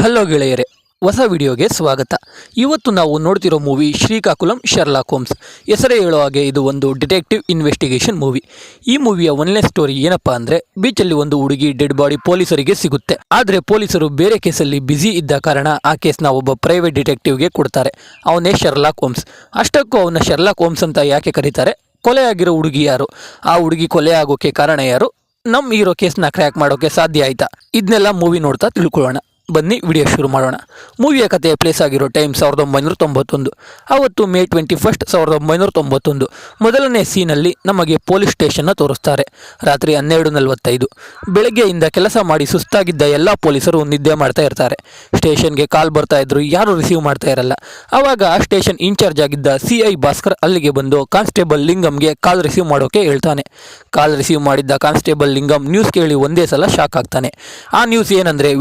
Hello ಗೆಳೆಯರೆ, ಹೊಸ ವಿಡಿಯೋಗೆ ಸ್ವಾಗತ. ಇವತ್ತು ನಾವು ನೋಡ್ತಿರೋ ಮೂವಿ ಶ್ರೀಕಾಕುಲಂ ಶರ್ಲಾಕ್ ಹೋಮ್ಸ್. ಹೆಸರೇ ಹೇಳೋ ಹಾಗೆ ಇದು ಒಂದು ಡಿಟೆಕ್ಟಿವ್ ಇನ್ವೆಸ್ಟಿಗೇಷನ್ ಮೂವಿ. ಈ ಮೂವಿಯ ಒಂದನೇ ಸ್ಟೋರಿ ಏನಪ್ಪಾ ಅಂದರೆ, ಬೀಚಲ್ಲಿ ಒಂದು ಹುಡುಗಿ ಡೆಡ್ ಬಾಡಿ ಪೊಲೀಸರಿಗೆ ಸಿಗುತ್ತೆ. ಆದರೆ ಪೊಲೀಸರು ಬೇರೆ ಕೇಸಲ್ಲಿ ಬ್ಯುಸಿ ಇದ್ದ ಕಾರಣ ಆ ಕೇಸ್ನ ಒಬ್ಬ ಪ್ರೈವೇಟ್ ಡಿಟೆಕ್ಟಿವ್ಗೆ ಕೊಡ್ತಾರೆ. ಅವನೇ ಶರ್ಲಾಕ್ ಹೋಮ್ಸ್. ಅಷ್ಟಕ್ಕೂ ಅವನ ಶರ್ಲಾಕ್ ಹೋಮ್ಸ್ ಅಂತ ಯಾಕೆ ಕರೀತಾರೆ? ಕೊಲೆ ಆಗಿರೋ ಹುಡುಗಿ ಯಾರು? ಆ ಹುಡುಗಿ ಕೊಲೆ ಆಗೋಕೆ ಕಾರಣ ಯಾರು? ನಮ್ಮ ಹೀರೋ ಕೇಸ್ನ ಕ್ರ್ಯಾಕ್ ಮಾಡೋಕೆ ಸಾಧ್ಯ ಆಯ್ತಾ? ಇದನ್ನೆಲ್ಲ ಮೂವಿ ನೋಡ್ತಾ ತಿಳ್ಕೊಳ್ಳೋಣ. ಬನ್ನಿ, ವಿಡಿಯೋ ಶುರು ಮಾಡೋಣ. ಮೂವಿಯ ಕಥೆಯ ಪ್ಲೇಸ್ ಆಗಿರೋ ಟೈಮ್ ಸಾವಿರದ ಒಂಬೈನೂರ ತೊಂಬತ್ತೊಂದು. ಅವತ್ತು ಮೇ ಟ್ವೆಂಟಿ ಫಸ್ಟ್, ಸಾವಿರದ ಒಂಬೈನೂರ ತೊಂಬತ್ತೊಂದು. ಮೊದಲನೇ ಸೀನಲ್ಲಿ ನಮಗೆ ಪೊಲೀಸ್ ಸ್ಟೇಷನ್ನ ತೋರಿಸ್ತಾರೆ. ರಾತ್ರಿ ಹನ್ನೆರಡು ನಲವತ್ತೈದು. ಬೆಳಗ್ಗೆಯಿಂದ ಕೆಲಸ ಮಾಡಿ ಸುಸ್ತಾಗಿದ್ದ ಎಲ್ಲ ಪೊಲೀಸರು ನಿದ್ದೆ ಮಾಡ್ತಾ ಇರ್ತಾರೆ. ಸ್ಟೇಷನ್ಗೆ ಕಾಲ್ ಬರ್ತಾ ಇದ್ರು, ಯಾರು ರಿಸೀವ್ ಮಾಡ್ತಾ ಇರಲ್ಲ. ಆವಾಗ ಸ್ಟೇಷನ್ ಇನ್ಚಾರ್ಜ್ ಆಗಿದ್ದ ಸಿ ಐ ಭಾಸ್ಕರ್ ಅಲ್ಲಿಗೆ ಬಂದು ಕಾನ್ಸ್ಟೇಬಲ್ ಲಿಂಗಮ್ಗೆ ಕಾಲ್ ರಿಸೀವ್ ಮಾಡೋಕೆ ಹೇಳ್ತಾನೆ. ಕಾಲ್ ರಿಸೀವ್ ಮಾಡಿದ್ದ ಕಾನ್ಸ್ಟೇಬಲ್ ಲಿಂಗಮ್ ನ್ಯೂಸ್ ಕೇಳಿ ಒಂದೇ ಸಲ ಶಾಕ್ ಆಗ್ತಾನೆ. ಆ ನ್ಯೂಸ್ ಏನಂದ್ರೆ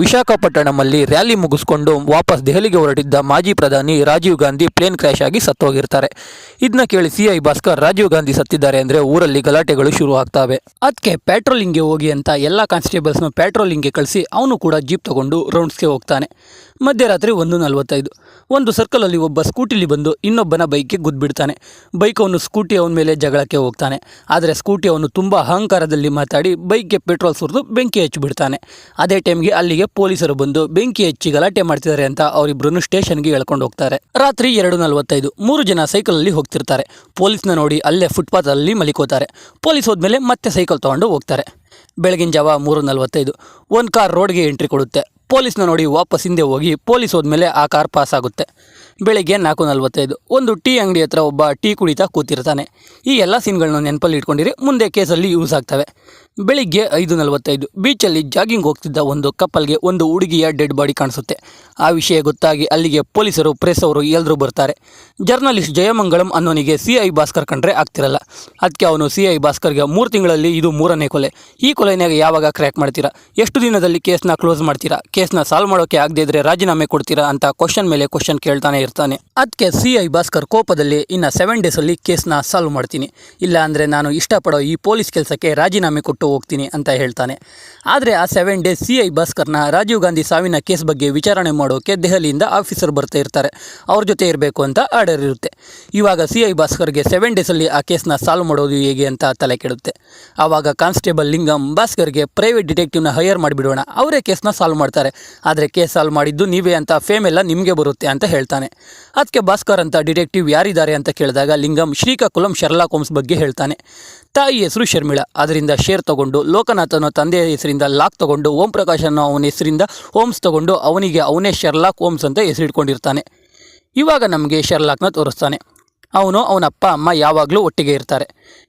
ವಿಶಾಖಪಟ್ಟಣಮಲ್ಲಿ ರ್ಯಾಲಿ ಮುಗಿಸ್ಕೊಂಡು ವಾಪಸ್ ದೆಹಲಿಗೆ ಹೊರಟಿದ್ದ ಮಾಜಿ ಪ್ರಧಾನಿ ರಾಜೀವ್ ಗಾಂಧಿ ಪ್ಲೇನ್ ಕ್ರ್ಯಾಶ್ ಆಗಿ ಸತ್ತೋಗಿರ್ತಾರೆ. ಇದನ್ನ ಕೇಳಿ ಸಿ ಐ ಭಾಸ್ಕರ್, ರಾಜೀವ್ ಗಾಂಧಿ ಸತ್ತಿದ್ದಾರೆ ಅಂದ್ರೆ ಊರಲ್ಲಿ ಗಲಾಟೆಗಳು ಶುರು ಆಗ್ತವೆ. ಅದಕ್ಕೆ ಪ್ಯಾಟ್ರೋಲಿಂಗ್ಗೆ ಹೋಗಿ ಅಂತ ಎಲ್ಲ ಕಾನ್ಸ್ಟೇಬಲ್ಸ್ನ ಪ್ಯಾಟ್ರೋಲಿಂಗ್ಗೆ ಕಳಿಸಿ ಅವನು ಕೂಡ ಜೀಪ್ ತಗೊಂಡು ರೌಂಡ್ಸ್ಗೆ ಹೋಗ್ತಾನೆ. ಮಧ್ಯರಾತ್ರಿ ಒಂದು ನಲವತ್ತೈದು. ಒಂದು ಸರ್ಕಲಲ್ಲಿ ಒಬ್ಬ ಸ್ಕೂಟಿಲಿ ಬಂದು ಇನ್ನೊಬ್ಬನ ಬೈಕ್ಗೆ ಗುದ್ದುಬಿಡ್ತಾನೆ ಬೈಕ್ ಅವನು ಸ್ಕೂಟಿ ಅವನ ಮೇಲೆ ಜಗಳಕ್ಕೆ ಹೋಗ್ತಾನೆ. ಆದರೆ ಸ್ಕೂಟಿ ಅವನು ತುಂಬ ಅಹಂಕಾರದಲ್ಲಿ ಮಾತಾಡಿ ಬೈಕ್ಗೆ ಪೆಟ್ರೋಲ್ ಸುರಿದು ಬೆಂಕಿ ಹಚ್ಚಿಬಿಡ್ತಾನೆ. ಅದೇ ಟೈಮ್ಗೆ ಅಲ್ಲಿಗೆ ಪೊಲೀಸರು ಬಂದು ಬೆಂಕಿ ಹಚ್ಚಿ ಗಲಾಟೆ ಮಾಡ್ತಿದ್ದಾರೆ ಅಂತ ಅವರಿಬ್ಬರನ್ನು ಸ್ಟೇಷನ್ಗೆ ಎಳ್ಕೊಂಡು ಹೋಗ್ತಾರೆ. ರಾತ್ರಿ ಎರಡು ನಲವತ್ತೈದು, ಮೂರು ಜನ ಸೈಕಲಲ್ಲಿ ಹೋಗ್ತಿರ್ತಾರೆ. ಪೊಲೀಸ್ನ ನೋಡಿ ಅಲ್ಲೇ ಫುಟ್ಪಾತಲ್ಲಿ ಮಲಿಕೋತಾರೆ. ಪೊಲೀಸ್ ಹೋದ್ಮೇಲೆ ಮತ್ತೆ ಸೈಕಲ್ ತಗೊಂಡು ಹೋಗ್ತಾರೆ. ಬೆಳಗಿನ ಜಾವ ಮೂರು ನಲವತ್ತೈದು. ಒಂದು ಕಾರ್ ರೋಡ್ಗೆ ಎಂಟ್ರಿ ಕೊಡುತ್ತೆ. ಪೊಲೀಸ್ನ ನೋಡಿ ವಾಪಸ್ ಹಿಂದೆ ಹೋಗಿ ಪೊಲೀಸ್ ಹೋದ್ಮೇಲೆ ಆ ಕಾರ್ ಪಾಸ್ ಆಗುತ್ತೆ. ಬೆಳಗ್ಗೆ ನಾಲ್ಕು ನಲವತ್ತೈದು. ಒಂದು ಟೀ ಅಂಗಡಿ ಹತ್ರ ಒಬ್ಬ ಟೀ ಕುಡಿತಾ ಕೂತಿರ್ತಾನೆ. ಈ ಎಲ್ಲ ಸೀನ್ಗಳನ್ನ ನೆನಪಲ್ಲಿ ಇಟ್ಕೊಂಡಿರಿ. ಮುಂದೆ ಕೇಸಲ್ಲಿ ಯೂಸ್ ಆಗ್ತವೆ. ಬೆಳಿಗ್ಗೆ ಐದು ನಲವತ್ತೈದು, ಬೀಚಲ್ಲಿ ಜಾಗಿಂಗ್ ಹೋಗ್ತಿದ್ದ ಒಂದು ಕಪ್ಪಲ್ಗೆ ಒಂದು ಹುಡುಗಿಯ ಡೆಡ್ ಬಾಡಿ ಕಾಣಿಸುತ್ತೆ. ಆ ವಿಷಯ ಗೊತ್ತಾಗಿ ಅಲ್ಲಿಗೆ ಪೊಲೀಸರು ಪ್ರೆಸ್ ಅವರು ಎಲ್ಲರೂ ಬರ್ತಾರೆ. ಜರ್ನಲಿಸ್ಟ್ ಜಯಮಂಗಳಂ ಅನ್ನೋನಿಗೆ ಸಿ ಐ ಭಾಸ್ಕರ್ ಕಂಡ್ರೆ ಆಗ್ತಿರಲ್ಲ. ಅದಕ್ಕೆ ಅವನು ಸಿ ಐ ಭಾಸ್ಕರ್ಗೆ ಮೂರು ತಿಂಗಳಲ್ಲಿ ಇದು ಮೂರನೇ ಕೊಲೆ. ಈ ಕೊಲೆನಾಗ ಯಾವಾಗ ಕ್ರ್ಯಾಕ್ ಮಾಡ್ತೀರಾ? ಎಷ್ಟು ದಿನದಲ್ಲಿ ಕೇಸ್ನ ಕ್ಲೋಸ್ ಮಾಡ್ತೀರಾ? ಕೇಸ್ನ ಸಾಲ್ವ್ ಮಾಡೋಕೆ ಆಗದೇ ಇದ್ರೆ ರಾಜೀನಾಮೆ ಕೊಡ್ತೀರಾ ಅಂತ ಕ್ವಶನ್ ಮೇಲೆ ಕ್ವಶನ್ ಕೇಳ್ತಾನೆ ಇರ್ತಾನೆ. ಅದಕ್ಕೆ ಸಿ ಐ ಭಾಸ್ಕರ್ ಕೋಪದಲ್ಲಿ ಇನ್ನು ಸೆವೆನ್ ಡೇಸಲ್ಲಿ ಕೇಸ್ನ ಸಾಲ್ವ್ ಮಾಡ್ತೀನಿ. ಇಲ್ಲ ಅಂದರೆ ನಾನು ಇಷ್ಟಪಡೋ ಈ ಪೊಲೀಸ್ ಕೆಲಸಕ್ಕೆ ರಾಜೀನಾಮೆ ಕೊಟ್ಟು ಹೋಗ್ತೀನಿ ಅಂತ ಹೇಳ್ತಾನೆ. ಆದರೆ ಆ ಸೆವೆನ್ ಡೇಸ್ ಸಿ ಐ ಭಾಸ್ಕರ್ನ ರಾಜೀವ್ ಗಾಂಧಿ ಸಾವಿನ ಕೇಸ್ ಬಗ್ಗೆ ವಿಚಾರಣೆ ಮಾಡೋಕೆ ದೆಹಲಿಯಿಂದ ಆಫೀಸರ್ ಬರ್ತಾ ಇರ್ತಾರೆ. ಅವ್ರ ಜೊತೆ ಇರಬೇಕು ಅಂತ ಆರ್ಡರ್ ಇರುತ್ತೆ. ಇವಾಗ ಸಿ ಐ ಭಾಸ್ಕರ್ಗೆ ಸೆವೆನ್ ಡೇಸಲ್ಲಿ ಆ ಕೇಸ್ನ ಸಾಲ್ವ್ ಮಾಡೋದು ಹೇಗೆ ಅಂತ ತಲೆ ಕೆಡುತ್ತೆ. ಆವಾಗ ಕಾನ್ಸ್ಟೇಬಲ್ ಲಿಂಗಂ ಭಾಸ್ಕರ್ಗೆ ಪ್ರೈವೇಟ್ ಡಿಟೆಕ್ಟಿವ್ನ ಹೈಯರ್ ಮಾಡಿಬಿಡೋಣ. ಅವರೇ ಕೇಸ್ನ ಸಾಲ್ವ್ ಮಾಡ್ತಾರೆ. ಆದರೆ ಕೇಸ್ ಸಾಲ್ವ್ ಮಾಡಿದ್ದು ನೀವೇ ಅಂತ ಫೇಮ್ ಎಲ್ಲ ನಿಮಗೆ ಬರುತ್ತೆ ಅಂತ ಹೇಳ್ತಾನೆ. ಅದಕ್ಕೆ ಭಾಸ್ಕರ್ ಅಂತ ಡಿಟೆಕ್ಟಿವ್ ಯಾರಿದ್ದಾರೆ ಅಂತ ಕೇಳಿದಾಗ ಲಿಂಗಂ ಶ್ರೀಕಾಕುಲಂ ಶರ್ಲಾ ಕೋಮ್ಸ್ ಬಗ್ಗೆ ಹೇಳ್ತಾನೆ. ತಾಯಿ ಹೆಸರು ಶರ್ಮಿಳ. ಅದರಿಂದ ಶೇರ್ ತಗೊಂಡು, ಲೋಕನಾಥನ ತಂದೆಯ ಹೆಸರಿಂದ ಲಾಕ್ ತಗೊಂಡು, ಓಂ ಪ್ರಕಾಶ್ ಅನ್ನೋ ಅವನ ಹೆಸರಿಂದ ಓಮ್ಸ್ ತಗೊಂಡು, ಅವನಿಗೆ ಅವನೇ ಶರ್ಲಾಕ್ ಓಮ್ಸ್ ಅಂತ ಹೆಸರಿಟ್ಕೊಂಡಿರ್ತಾನೆ. ಇವಾಗ ನಮಗೆ ಶರ್ಲಾಕ್ನ ತೋರಿಸ್ತಾನೆ. ಅವನು ಅವನ ಅಪ್ಪ, ಅಮ್ಮ ಯಾವಾಗಲೂ ಒಟ್ಟಿಗೆ ಇರ್ತಾರೆ.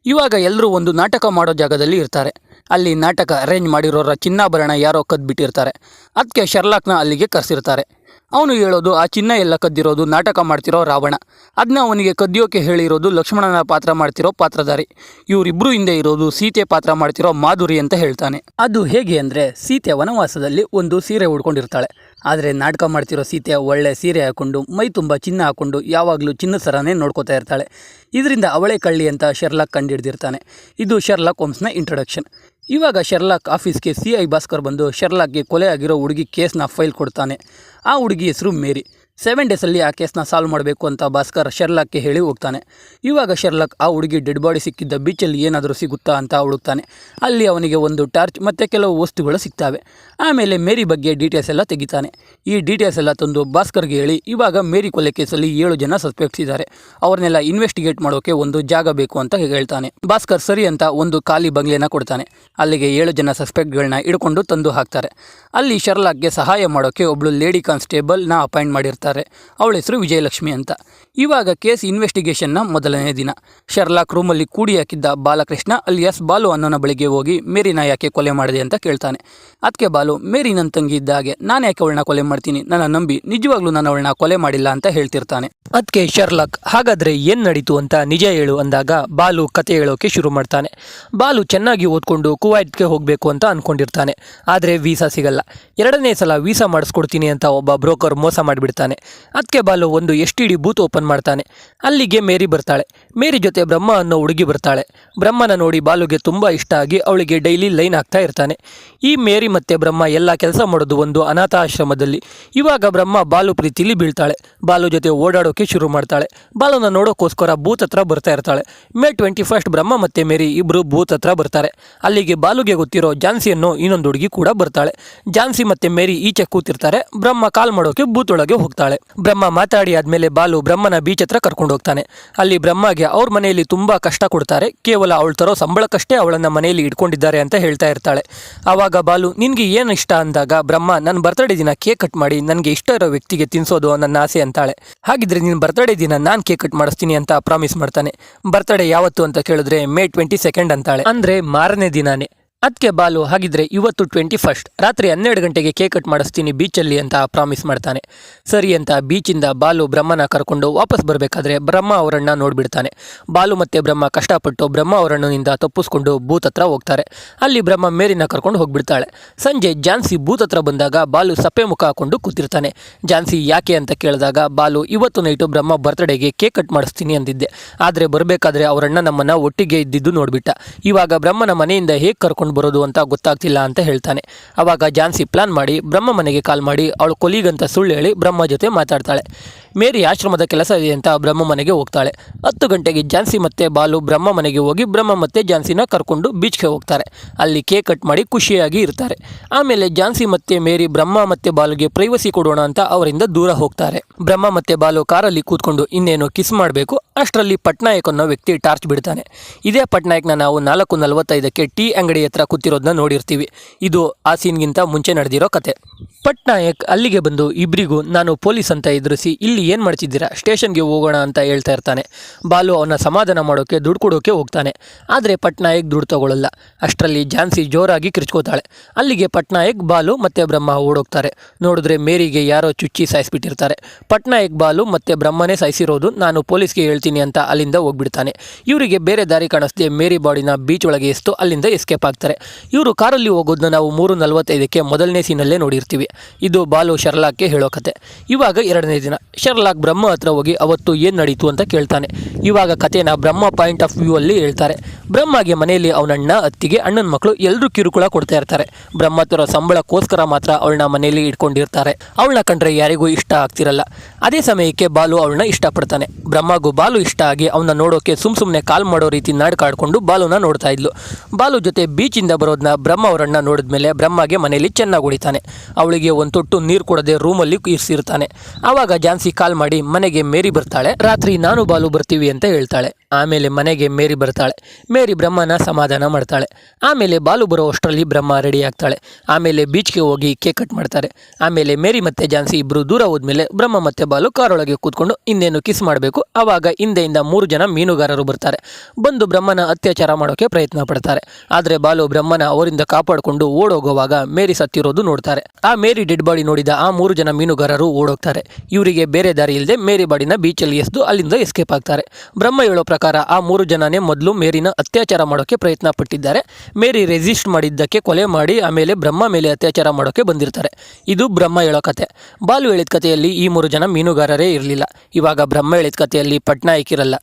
ಇವಾಗ ಎಲ್ಲರೂ ಒಂದು ನಾಟಕ ಮಾಡೋ ಜಾಗದಲ್ಲಿ ಇರ್ತಾರೆ. ಅಲ್ಲಿ ನಾಟಕ ಅರೇಂಜ್ ಮಾಡಿರೋರ ಚಿನ್ನಾಭರಣ ಯಾರೋ ಕದ್ಬಿಟ್ಟಿರ್ತಾರೆ. ಅದಕ್ಕೆ ಶರ್ಲಾಕ್ನ ಅಲ್ಲಿಗೆ ಕರೆಸಿರ್ತಾರೆ. ಅವನು ಹೇಳೋದು, ಆ ಚಿನ್ನ ಎಲ್ಲ ಕದ್ದಿರೋದು, ನಾಟಕ ಮಾಡ್ತಿರೋ ರಾವಣ. ಅದನ್ನ ಅವನಿಗೆ ಕದ್ಯೋಕೆ ಹೇಳಿರೋದು, ಲಕ್ಷ್ಮಣನ ಪಾತ್ರ ಮಾಡ್ತಿರೋ ಪಾತ್ರಧಾರಿ. ಇವರಿಬ್ಬರು ಹಿಂದೆ ಇರೋದು, ಸೀತೆ ಪಾತ್ರ ಮಾಡ್ತಿರೋ ಮಾಧುರಿ ಅಂತ ಹೇಳ್ತಾನೆ. ಅದು ಹೇಗೆ ಅಂದರೆ, ಸೀತೆ ವನವಾಸದಲ್ಲಿ ಒಂದು ಸೀರೆ ಉಡ್ಕೊಂಡಿರ್ತಾಳೆ. ಆದರೆ ನಾಟಕ ಮಾಡ್ತಿರೋ ಸೀತೆ ಒಳ್ಳೆ ಸೀರೆ ಹಾಕೊಂಡು, ಮೈ ತುಂಬ ಚಿನ್ನ ಹಾಕೊಂಡು, ಯಾವಾಗಲೂ ಚಿನ್ನ ಸರನೇ ನೋಡ್ಕೋತಾ ಇರ್ತಾಳೆ. ಇದರಿಂದ ಅವಳೇ ಕಳ್ಳಿ ಅಂತ ಶರ್ಲಾಕ್ ಕಂಡಿಡ್ದಿರ್ತಾನೆ ಇದು ಶರ್ಲಾಕ್ ಹೋಮ್ಸ್ನ ಇಂಟ್ರೊಡಕ್ಷನ್ ಇವಾಗ ಶರ್ಲಾಕ್ ಆಫೀಸ್ಗೆ ಸಿ ಐ ಭಾಸ್ಕರ್ ಬಂದು ಶರ್ಲಾಕ್ಗೆ ಕೊಲೆ ಆಗಿರೋ ಹುಡುಗಿ ಕೇಸ್ನ ಫೈಲ್ ಕೊಡ್ತಾನೆ. ಆ ಹುಡುಗಿ ಹೆಸರು ಮೇರಿ. ಸೆವೆನ್ ಡೇಸಲ್ಲಿ ಆ ಕೇಸ್ನ ಸಾಲ್ವ್ ಮಾಡಬೇಕು ಅಂತ ಭಾಸ್ಕರ್ ಶರ್ಲಾಕ್ಗೆ ಹೇಳಿ ಹೋಗ್ತಾನೆ. ಇವಾಗ ಶರ್ಲಾಕ್ ಆ ಹುಡುಗಿ ಡೆಡ್ ಬಾಡಿ ಸಿಕ್ಕಿದ್ದ ಬೀಚಲ್ಲಿ ಏನಾದರೂ ಸಿಗುತ್ತಾ ಅಂತ ಹುಡುಕ್ತಾನೆ. ಅಲ್ಲಿ ಅವನಿಗೆ ಒಂದು ಟಾರ್ಚ್ ಮತ್ತು ಕೆಲವು ವಸ್ತುಗಳು ಸಿಗ್ತವೆ. ಆಮೇಲೆ ಮೇರಿ ಬಗ್ಗೆ ಡೀಟೇಲ್ಸ್ ಎಲ್ಲ ತೆಗಿತಾನೆ. ಈ ಡೀಟೇಲ್ಸ್ ಎಲ್ಲ ತಂದು ಭಾಸ್ಕರ್ಗೆ ಹೇಳಿ, ಇವಾಗ ಮೇರಿ ಕೊಲೆ ಕೇಸಲ್ಲಿ ಏಳು ಜನ ಸಸ್ಪೆಕ್ಟ್ಸ್ ಇದ್ದಾರೆ. ಅವ್ರನ್ನೆಲ್ಲ ಇನ್ವೆಸ್ಟಿಗೇಟ್ ಮಾಡೋಕೆ ಒಂದು ಜಾಗ ಬೇಕು ಅಂತ ಹೇಳ್ತಾನೆ. ಭಾಸ್ಕರ್ ಸರಿ ಅಂತ ಒಂದು ಖಾಲಿ ಬಂಗ್ಲೆನ ಕೊಡ್ತಾನೆ. ಅಲ್ಲಿಗೆ ಏಳು ಜನ ಸಸ್ಪೆಕ್ಟ್ಗಳನ್ನ ಇಡ್ಕೊಂಡು ತಂದು ಹಾಕ್ತಾರೆ. ಅಲ್ಲಿ ಶರ್ಲಾಕ್ಗೆ ಸಹಾಯ ಮಾಡೋಕೆ ಒಬ್ಳು ಲೇಡಿ ಕಾನ್ಸ್ಟೇಬಲ್ನ ಅಪಾಯಿಂಟ್ ಮಾಡಿರ್ತಾರೆ ಅವಳ ಹೆಸರು ವಿಜಯಲಕ್ಷ್ಮಿ ಅಂತ. ಇವಾಗ ಕೇಸ್ ಇನ್ವೆಸ್ಟಿಗೇಷನ್ನ ಮೊದಲನೇ ದಿನ. ಶರ್ಲಾಕ್ ರೂಮಲ್ಲಿ ಕೂಡಿ ಹಾಕಿದ್ದ ಬಾಲಕೃಷ್ಣ ಅಲಿಯಾಸ್ ಬಾಲು ಅನ್ನೋನ ಬಳಿಗೆ ಹೋಗಿ ಮೇರಿನ ಯಾಕೆ ಕೊಲೆ ಮಾಡಿದೆ ಅಂತ ಕೇಳ್ತಾನೆ. ಅದಕ್ಕೆ ಬಾಲು, ಮೇರಿ ನನ್ನ ತಂಗಿ ಇದ್ದ ಹಾಗೆ, ನಾನು ಯಾಕೆ ಅವಳನ್ನ ಕೊಲೆ ಮಾಡ್ತೀನಿ? ನನ್ನ ನಂಬಿ ನಿಜವಾಗ್ಲೂ ನಾನು ಅವಳನ್ನ ಕೊಲೆ ಮಾಡಿಲ್ಲ ಅಂತ ಹೇಳ್ತಿರ್ತಾನೆ. ಅದಕ್ಕೆ ಶರ್ಲಾಕ್, ಹಾಗಾದ್ರೆ ಏನು ನಡೀತು ಅಂತ ನಿಜ ಹೇಳು ಅಂದಾಗ ಬಾಲು ಕತೆ ಹೇಳೋಕೆ ಶುರು ಮಾಡ್ತಾನೆ. ಬಾಲು ಚೆನ್ನಾಗಿ ಓದ್ಕೊಂಡು ಕುವೈಟ್ಗೆ ಹೋಗಬೇಕು ಅಂತ ಅನ್ಕೊಂಡಿರ್ತಾನೆ. ಆದರೆ ವೀಸಾ ಸಿಗಲ್ಲ. ಎರಡನೇ ಸಲ ವೀಸಾ ಮಾಡಿಸ್ಕೊಡ್ತೀನಿ ಅಂತ ಒಬ್ಬ ಬ್ರೋಕರ್ ಮೋಸ ಮಾಡಿಬಿಡ್ತಾನೆ. ಅದಕ್ಕೆ ಬಾಲು ಒಂದು S T D booth open ಮಾಡ್ತಾನೆ. ಅಲ್ಲಿಗೆ ಮೇರಿ ಬರ್ತಾಳೆ. ಮೇರಿ ಜೊತೆ ಬ್ರಹ್ಮ ಅನ್ನೋ ಹುಡುಗಿ ಬರ್ತಾಳೆ. ಬ್ರಹ್ಮನ ನೋಡಿ ಬಾಲುಗೆ ತುಂಬ ಇಷ್ಟ ಆಗಿ ಅವಳಿಗೆ ಡೈಲಿ ಲೈನ್ ಆಗ್ತಾ ಇರ್ತಾನೆ. ಈ ಮೇರಿ ಮತ್ತೆ ಬ್ರಹ್ಮ ಎಲ್ಲ ಕೆಲಸ ಮಾಡೋದು ಒಂದು ಅನಾಥ ಆಶ್ರಮದಲ್ಲಿ ಇವಾಗ ಬ್ರಹ್ಮ ಬಾಲು ಪ್ರೀತಿಲಿ ಬೀಳ್ತಾಳೆ. ಬಾಲು ಜೊತೆ ಓಡಾಡೋಕೆ ಶುರು ಮಾಡ್ತಾಳೆ. ಬಾಲನ ನೋಡೋಕ್ಕೋಸ್ಕರ ಬೂತ್ ಹತ್ರ ಬರ್ತಾ ಇರ್ತಾಳೆ. ಮೇ ಟ್ವೆಂಟಿ ಫಸ್ಟ್ ಬ್ರಹ್ಮ ಮತ್ತೆ ಮೇರಿ ಇಬ್ರು ಬೂತ್ ಹತ್ರ ಬರ್ತಾರೆ. ಅಲ್ಲಿಗೆ ಬಾಲುಗೆ ಗೊತ್ತಿರೋ ಜಾನ್ಸಿ ಅನ್ನೋ ಇನ್ನೊಂದು ಹುಡುಗಿ ಕೂಡ ಬರ್ತಾಳೆ. ಜಾನ್ಸಿ ಮತ್ತೆ ಮೇರಿ ಈಚೆ ಕೂತಿರ್ತಾರೆ. ಬ್ರಹ್ಮ ಕಾಲ್ ಮಾಡೋಕೆ ಬೂತ್ ಒಳಗೆ ಹೋಗ್ತಾಳೆ. ಬ್ರಹ್ಮ ಮಾತಾಡಿ ಆದ್ಮೇಲೆ ಬಾಲು ಬ್ರಹ್ಮನ ಬೀಚ್ ಹತ್ರ ಕರ್ಕೊಂಡು ಹೋಗ್ತಾನೆ. ಅಲ್ಲಿ ಬ್ರಹ್ಮಗೆ ಅವ್ರ ಮನೆಯಲ್ಲಿ ತುಂಬ ಕಷ್ಟ ಕೊಡ್ತಾರೆ. ಕೇವಲ ಅವಳು ತರೋ ಸಂಬಳಕ್ಕಷ್ಟೇ ಅವಳನ್ನ ಮನೆಯಲ್ಲಿ ಇಟ್ಕೊಂಡಿದ್ದಾರೆ ಅಂತ ಹೇಳ್ತಾ ಇರ್ತಾಳೆ. ಆವಾಗ ಬಾಲು, ನಿನಗೆ ಏನು ಇಷ್ಟ ಅಂದಾಗ, ಬ್ರಹ್ಮ ನನ್ನ ಬರ್ತ್ಡೇ ದಿನ ಕೇಕ್ ಕಟ್ ಮಾಡಿ, ನನಗೆ ಇಷ್ಟ ಇರೋ ವ್ಯಕ್ತಿಗೆ ತಿನ್ಸೋದು ನನ್ನ ಆಸೆ ಅಂತಾಳೆ. ಹಾಗಿದ್ರೆ ನಿನ್ನ ಬರ್ತ್ಡೇ ದಿನ ನಾನು ಕೇಕ್ ಕಟ್ ಮಾಡಿಸ್ತೀನಿ ಅಂತ ಪ್ರಾಮಿಸ್ ಮಾಡ್ತಾನೆ. ಬರ್ತ್ಡೇ ಯಾವತ್ತು ಅಂತ ಕೇಳಿದ್ರೆ ಮೇ ಟ್ವೆಂಟಿ ಸೆಕೆಂಡ್ ಅಂತಾಳೆ. ಅಂದ್ರೆ ಮಾರನೇ ದಿನಾನೇ. ಅದಕ್ಕೆ ಬಾಲು ಹಾಗಿದ್ರೆ ಇವತ್ತು ಟ್ವೆಂಟಿ ಫಸ್ಟ್ ರಾತ್ರಿ ಹನ್ನೆರಡು ಗಂಟೆಗೆ ಕೇಕ್ ಕಟ್ ಮಾಡಿಸ್ತೀನಿ ಬೀಚಲ್ಲಿ ಅಂತ ಪ್ರಾಮಿಸ್ ಮಾಡ್ತಾನೆ. ಸರಿ ಅಂತ ಬೀಚಿಂದ ಬಾಲು ಬ್ರಹ್ಮನ ಕರ್ಕೊಂಡು ವಾಪಸ್ ಬರಬೇಕಾದ್ರೆ ಬ್ರಹ್ಮ ಅವರನ್ನ ನೋಡಿಬಿಡ್ತಾನೆ. ಬಾಲು ಮತ್ತೆ ಬ್ರಹ್ಮ ಕಷ್ಟಪಟ್ಟು ಬ್ರಹ್ಮ ಅವರಣ್ಣನಿಂದ ತಪ್ಪಿಸ್ಕೊಂಡು ಭೂತ್ ಹತ್ರ ಹೋಗ್ತಾರೆ. ಅಲ್ಲಿ ಬ್ರಹ್ಮ ಮೇರಿನ ಕರ್ಕೊಂಡು ಹೋಗ್ಬಿಡ್ತಾಳೆ. ಸಂಜೆ ಜಾನ್ಸಿ ಭೂತ್ ಹತ್ರ ಬಂದಾಗ ಬಾಲು ಸಪ್ಪೆ ಮುಖ ಹಾಕೊಂಡು ಕೂತಿರ್ತಾನೆ. ಜಾನ್ಸಿ ಯಾಕೆ ಅಂತ ಕೇಳಿದಾಗ ಬಾಲು ಇವತ್ತು ನೈಟು ಬ್ರಹ್ಮ ಬರ್ತ್ಡೇಗೆ ಕೇಕ್ ಕಟ್ ಮಾಡಿಸ್ತೀನಿ ಅಂದಿದ್ದೆ. ಆದರೆ ಬರಬೇಕಾದ್ರೆ ಅವರಣ್ಣ ನಮ್ಮನ್ನ ಒಟ್ಟಿಗೆ ಇದ್ದಿದ್ದು ನೋಡಿಬಿಟ್ಟ. ಇವಾಗ ಬ್ರಹ್ಮನ ಮನೆಯಿಂದ ಹೇಗೆ ಕರ್ಕೊಂಡು ಬರೋದು ಅಂತ ಗೊತ್ತಾಗ್ತಿಲ್ಲ ಅಂತ ಹೇಳ್ತಾನೆ. ಅವಾಗ ಜಾನ್ಸಿ ಪ್ಲಾನ್ ಮಾಡಿ ಬ್ರಹ್ಮ ಮನೆಗೆ ಕಾಲ್ ಮಾಡಿ, ಅವಳು ಕೊಲಿಗಂತ ಸುಳ್ಳು ಹೇಳಿ ಬ್ರಹ್ಮ ಜೊತೆ ಮಾತಾಡ್ತಾಳೆ. ಮೇರಿ ಆಶ್ರಮದ ಕೆಲಸ ಇದೆ ಅಂತ ಬ್ರಹ್ಮ ಮನೆಗೆ ಹೋಗ್ತಾಳೆ. ಹತ್ತು ಗಂಟೆಗೆ ಜಾನ್ಸಿ ಮತ್ತೆ ಬಾಲು ಬ್ರಹ್ಮ ಮನೆಗೆ ಹೋಗಿ ಬ್ರಹ್ಮ ಮತ್ತೆ ಜಾನ್ಸಿನ ಕರ್ಕೊಂಡು ಬೀಚ್ಗೆ ಹೋಗ್ತಾರೆ. ಅಲ್ಲಿ ಕೇಕ್ ಕಟ್ ಮಾಡಿ ಖುಷಿಯಾಗಿ ಇರ್ತಾರೆ. ಆಮೇಲೆ ಜಾನ್ಸಿ ಮತ್ತೆ ಮೇರಿ ಬ್ರಹ್ಮ ಮತ್ತೆ ಬಾಲುಗೆ ಪ್ರೈವಸಿ ಕೊಡೋಣ ಅಂತ ಅವರಿಂದ ದೂರ ಹೋಗ್ತಾರೆ. ಬ್ರಹ್ಮ ಮತ್ತೆ ಬಾಲು ಕಾರಲ್ಲಿ ಕೂತ್ಕೊಂಡು ಇನ್ನೇನು ಕಿಸ್ ಮಾಡಬೇಕು, ಅಷ್ಟರಲ್ಲಿ ಪಟ್ನಾಯಕ್ ಅನ್ನೋ ವ್ಯಕ್ತಿ ಟಾರ್ಚ್ ಬಿಡ್ತಾನೆ. ಇದೇ ಪಟ್ನಾಯಕ್ನ ನಾವು ನಾಲ್ಕು ನಲವತ್ತೈದಕ್ಕೆ ಟೀ ಅಂಗಡಿ ಕೂತಿರೋದನ್ನ ನೋಡಿರ್ತೀವಿ. ಇದು ಆ ಸೀನ್ಗಿಂತ ಮುಂಚೆ ನಡೆದಿರೋ ಕತೆ. ಪಟ್ನಾಯಕ್ ಅಲ್ಲಿಗೆ ಬಂದು, ಇಬ್ರಿಗೂ ನಾನು ಪೊಲೀಸ್ ಅಂತ ಎದುರಿಸಿ, ಇಲ್ಲಿ ಏನು ಮಾಡ್ತಿದ್ದೀರಾ? ಸ್ಟೇಷನ್ಗೆ ಹೋಗೋಣ ಅಂತ ಹೇಳ್ತಾ ಇರ್ತಾನೆ. ಬಾಲು ಅವನ ಸಮಾಧಾನ ಮಾಡೋಕೆ, ದುಡ್ಡು ಕೊಡೋಕೆ ಹೋಗ್ತಾನೆ. ಆದರೆ ಪಟ್ನಾಯಕ್ ದುಡ್ಡು ತಗೊಳ್ಳಲ್ಲ ಅಷ್ಟರಲ್ಲಿ ಝಾನ್ಸಿ ಜೋರಾಗಿ ಕಿರ್ಚ್ಕೋತಾಳೆ. ಅಲ್ಲಿಗೆ ಪಟ್ನಾಯಕ್, ಬಾಲು ಮತ್ತೆ ಬ್ರಹ್ಮ ಓಡೋಗ್ತಾರೆ. ನೋಡಿದ್ರೆ ಮೇರಿಗೆ ಯಾರೋ ಚುಚ್ಚಿ ಸಾಯಿಸ್ಬಿಟ್ಟಿರ್ತಾರೆ. ಪಟ್ನಾಯಕ್, ಬಾಲು ಮತ್ತೆ ಬ್ರಹ್ಮನೇ ಸಾಯಿಸಿರೋದು ನಾನು ಪೊಲೀಸ್ಗೆ ಹೇಳ್ತೀನಿ ಅಂತ ಅಲ್ಲಿಂದ ಹೋಗ್ಬಿಡ್ತಾನೆ. ಇವರಿಗೆ ಬೇರೆ ದಾರಿ ಕಾಣಿಸ್ದೆ ಮೇರಿ ಬಾಡಿನ ಬೀಚ್ ಒಳಗೆ ಎಸ್ತು, ಅಲ್ಲಿಂದ ಎಸ್ಕೇಪ್ ಆಗ್ತಾರೆ. ಇವರು ಕಾರಲ್ಲಿ ಹೋಗೋದನ್ನ ನಾವು ಮೂರು ನಲವತ್ತೈದಕ್ಕೆ ಮೊದಲನೇ ಸೀನಲ್ಲೇ ನೋಡಿರ್ತೀವಿ. ಇದು ಬಾಲು ಶರ್ಲಾಕ್ಗೆ ಹೇಳೋ ಕತೆ. ಇವಾಗ ಎರಡನೇ ದಿನ. ಶರ್ಲಾಕ್ ಬ್ರಹ್ಮ ಹತ್ರ ಹೋಗಿ ಅವತ್ತು ಏನು ನಡೀತು ಅಂತ ಕೇಳ್ತಾನೆ. ಇವಾಗ ಕಥೆನ ಬ್ರಹ್ಮ ಪಾಯಿಂಟ್ ಆಫ್ ವ್ಯೂ ಅಲ್ಲಿ ಹೇಳ್ತಾರೆ. ಬ್ರಹ್ಮಗೆ ಮನೆಯಲ್ಲಿ ಅವನಣ್ಣ ಅತ್ತಿಗೆ, ಅಣ್ಣನ ಮಕ್ಕಳು ಎಲ್ಲರೂ ಕಿರುಕುಳ ಕೊಡ್ತಾ ಇರ್ತಾರೆ. ಬ್ರಹ್ಮ ತರ ಸಂಬಳಕ್ಕೋಸ್ಕರ ಮಾತ್ರ ಅವಳನ್ನ ಮನೆಯಲ್ಲಿ ಇಟ್ಕೊಂಡಿರ್ತಾರೆ. ಅವಳನ್ನ ಕಂಡ್ರೆ ಯಾರಿಗೂ ಇಷ್ಟ ಆಗ್ತಿರಲ್ಲ. ಅದೇ ಸಮಯಕ್ಕೆ ಬಾಲು ಅವಳನ್ನ ಇಷ್ಟಪಡ್ತಾನೆ. ಬ್ರಹ್ಮಗೂ ಬಾಲು ಇಷ್ಟ ಆಗಿ ಅವನ್ನ ನೋಡೋಕೆ ಸುಮ್ ಸುಮ್ಮನೆ ಕಾಲ್ ಮಾಡೋ ರೀತಿ ನಾಡ್ಕಾಡ್ಕೊಂಡು ಬಾಲುನ ನೋಡ್ತಾ ಇದ್ಲು. ಬಾಲು ಜೊತೆ ಬೀಚಿಂದ ಬರೋದನ್ನ ಬ್ರಹ್ಮ ಅವರನ್ನ ನೋಡಿದ್ಮೇಲೆ ಬ್ರಹ್ಮಗೆ ಮನೆಯಲ್ಲಿ ಚೆನ್ನಾಗಿ ಹೊಡಿತಾನೆ. ಅವಳಿಗೆ ಒಂದು ತೊಟ್ಟು ನೀರು ಕೊಡದೆ ರೂಮಲ್ಲಿ ಇರಿಸಿರ್ತಾನೆ. ಆವಾಗ ಜಾನ್ಸಿ ಕಾಲ್ ಮಾಡಿ, ಮನೆಗೆ ಮೇರಿ ಬರ್ತಾಳೆ. ರಾತ್ರಿ ನಾನು ಬಾಲು ಬರ್ತೀವಿ ಅಂತ ಹೇಳ್ತಾಳೆ. ಆಮೇಲೆ ಮನೆಗೆ ಮೇರಿ ಬರ್ತಾಳೆ. ಮೇರಿ ಬ್ರಹ್ಮನ ಸಮಾಧಾನ ಮಾಡ್ತಾಳೆ. ಆಮೇಲೆ ಬಾಲು ಬರೋ ಅಷ್ಟರಲ್ಲಿ ಬ್ರಹ್ಮ ರೆಡಿ ಆಗ್ತಾಳೆ. ಆಮೇಲೆ ಬೀಚ್ಗೆ ಹೋಗಿ ಕೇಕ್ ಕಟ್ ಮಾಡ್ತಾರೆ. ಆಮೇಲೆ ಮೇರಿ ಮತ್ತೆ ಜಾನ್ಸಿ ಇಬ್ಬರು ದೂರ ಹೋದ್ಮೇಲೆ ಬ್ರಹ್ಮ ಮತ್ತೆ ಬಾಲು ಕಾರೊಳಗೆ ಕೂತ್ಕೊಂಡು ಇನ್ನೇನು ಕಿಸ್ ಮಾಡಬೇಕು. ಆವಾಗ ಹಿಂದೆಯಿಂದ ಮೂರು ಜನ ಮೀನುಗಾರರು ಬರ್ತಾರೆ. ಬಂದು ಬ್ರಹ್ಮನ ಅತ್ಯಾಚಾರ ಮಾಡೋಕೆ ಪ್ರಯತ್ನ ಪಡ್ತಾರೆ. ಆದರೆ ಬಾಲು ಬ್ರಹ್ಮನ ಅವರಿಂದ ಕಾಪಾಡಿಕೊಂಡು ಓಡೋಗುವಾಗ ಮೇರಿ ಸತ್ತಿರೋದು ನೋಡ್ತಾರೆ. ಆ ಮೇರಿ ಡೆಡ್ ಬಾಡಿ ನೋಡಿದ ಆ ಮೂರು ಜನ ಮೀನುಗಾರರು ಓಡೋಗ್ತಾರೆ. ಇವರಿಗೆ ಬೇರೆ ದಾರಿ ಇಲ್ಲದೆ ಮೇರಿ ಬಾಡಿನ ಬೀಚಲ್ಲಿ ಎಸ್ದು ಅಲ್ಲಿಂದ ಎಸ್ಕೇಪ್ ಆಗ್ತಾರೆ. ಬ್ರಹ್ಮ ಹೇಳೋ ಪ್ರಕಾರ ಆ ಮೂರು ಜನನೇ ಮೊದಲು ಮೇರಿನ ಅತ್ಯಾಚಾರ ಮಾಡೋಕೆ ಪ್ರಯತ್ನ ಪಟ್ಟಿದ್ದಾರೆ. ಮೇರಿ ರೆಸಿಸ್ಟ್ ಮಾಡಿದ್ದಕ್ಕೆ ಕೊಲೆ ಮಾಡಿ ಆಮೇಲೆ ಬ್ರಹ್ಮ ಮೇಲೆ ಅತ್ಯಾಚಾರ ಮಾಡೋಕೆ ಬಂದಿರ್ತಾರೆ. ಇದು ಬ್ರಹ್ಮ ಹೇಳೋ ಕತೆ. ಬಾಲು ಹೇಳಿದ ಕಥೆಯಲ್ಲಿ ಈ ಮೂರು ಜನ ಮೀನುಗಾರರೇ ಇರಲಿಲ್ಲ. ಇವಾಗ ಬ್ರಹ್ಮ ಹೇಳಿದ ಕಥೆಯಲ್ಲಿ ಪಟ್ನಾಯಕ್ ಇರಲ್ಲ.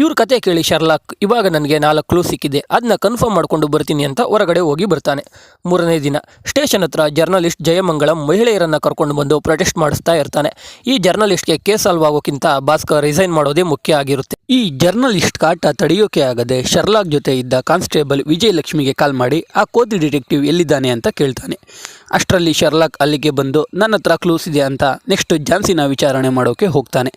ಇವ್ರ ಕತೆ ಕೇಳಿ ಶರ್ಲಾಕ್, ಇವಾಗ ನನಗೆ ನಾಲ್ಕು ಕ್ಲೂ ಸಿಕ್ಕಿದೆ. ಅದನ್ನ ಕನ್ಫರ್ಮ್ ಮಾಡ್ಕೊಂಡು ಬರ್ತೀನಿ ಅಂತ ಹೊರಗಡೆ ಹೋಗಿ ಬರ್ತಾನೆ. ಮೂರನೇ ದಿನ, ಸ್ಟೇಷನ್ ಹತ್ರ ಜರ್ನಲಿಸ್ಟ್ ಜಯಮಂಗಳಂ ಮಹಿಳೆಯರನ್ನು ಕರ್ಕೊಂಡು ಬಂದು ಪ್ರೊಟೆಸ್ಟ್ ಮಾಡಿಸ್ತಾ ಇರ್ತಾನೆ. ಈ ಜರ್ನಲಿಸ್ಟ್ಗೆ ಕೇಸ್ ಸಾಲ್ವ್ ಆಗೋಕ್ಕಿಂತ ಭಾಸ್ಕರ್ ರಿಸೈನ್ ಮಾಡೋದೇ ಮುಖ್ಯ ಆಗಿರುತ್ತೆ. ಈ ಜರ್ನಲಿಸ್ಟ್ ಕಾಟ ತಡೆಯೋಕೆ ಆಗದೆ ಶರ್ಲಾಕ್ ಜೊತೆ ಇದ್ದ ಕಾನ್ಸ್ಟೇಬಲ್ ವಿಜಯಲಕ್ಷ್ಮಿಗೆ ಕಾಲ್ ಮಾಡಿ, ಆ ಕೋತಿ ಡಿಟೆಕ್ಟಿವ್ ಎಲ್ಲಿದ್ದಾನೆ? ಅಂತ ಕೇಳ್ತಾನೆ. ಅಷ್ಟರಲ್ಲಿ ಶರ್ಲಾಕ್ ಅಲ್ಲಿಗೆ ಬಂದು, ನನ್ನ ಹತ್ರ ಕ್ಲೂಸ್ ಇದೆ ಅಂತ ನೆಕ್ಸ್ಟ್ ಜಾನ್ಸಿನ ವಿಚಾರಣೆ ಮಾಡೋಕ್ಕೆ ಹೋಗ್ತಾನೆ.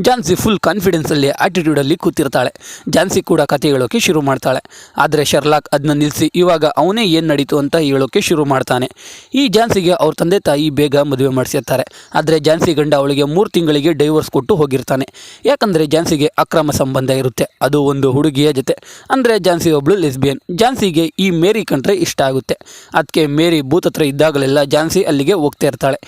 ಜಾನ್ಸಿ ಫುಲ್ ಕಾನ್ಫಿಡೆನ್ಸಲ್ಲಿ ಆ್ಯಟಿಟ್ಯೂಡಲ್ಲಿ ಕೂತಿರ್ತಾಳೆ. ಜಾನ್ಸಿ ಕೂಡ ಕತೆ ಹೇಳೋಕೆ ಶುರು ಮಾಡ್ತಾಳೆ. ಆದರೆ ಶರ್ಲಾಕ್ ಅದನ್ನ ನಿಲ್ಲಿಸಿ ಇವಾಗ ಅವನೇ ಏನು ನಡೀತು ಅಂತ ಹೇಳೋಕ್ಕೆ ಶುರು ಮಾಡ್ತಾನೆ. ಈ ಜಾನ್ಸಿಗೆ ಅವ್ರ ತಂದೆ ತಾಯಿ ಬೇಗ ಮದುವೆ ಮಾಡಿಸಿರ್ತಾರೆ. ಆದರೆ ಜಾನ್ಸಿ ಗಂಡ ಅವಳಿಗೆ ಮೂರು ತಿಂಗಳಿಗೆ ಡೈವರ್ಸ್ ಕೊಟ್ಟು ಹೋಗಿರ್ತಾನೆ. ಯಾಕಂದರೆ ಜಾನ್ಸಿಗೆ ಅಕ್ರಮ ಸಂಬಂಧ ಇರುತ್ತೆ. ಅದು ಒಂದು ಹುಡುಗಿಯ ಜೊತೆ. ಅಂದರೆ ಜಾನ್ಸಿ ಒಬ್ಳು ಲೆಸ್ಬಿಯನ್ ಜಾನ್ಸಿಗೆ ಈ ಮೇರಿ ಕಂಡ್ರೆ ಇಷ್ಟ ಆಗುತ್ತೆ. ಅದಕ್ಕೆ ಮೇರಿ ಭೂತತ್ರ ಹತ್ರ ಇದ್ದಾಗಲೆಲ್ಲ ಜಾನ್ಸಿ ಅಲ್ಲಿಗೆ ಹೋಗ್ತಾ ಇರ್ತಾಳೆ.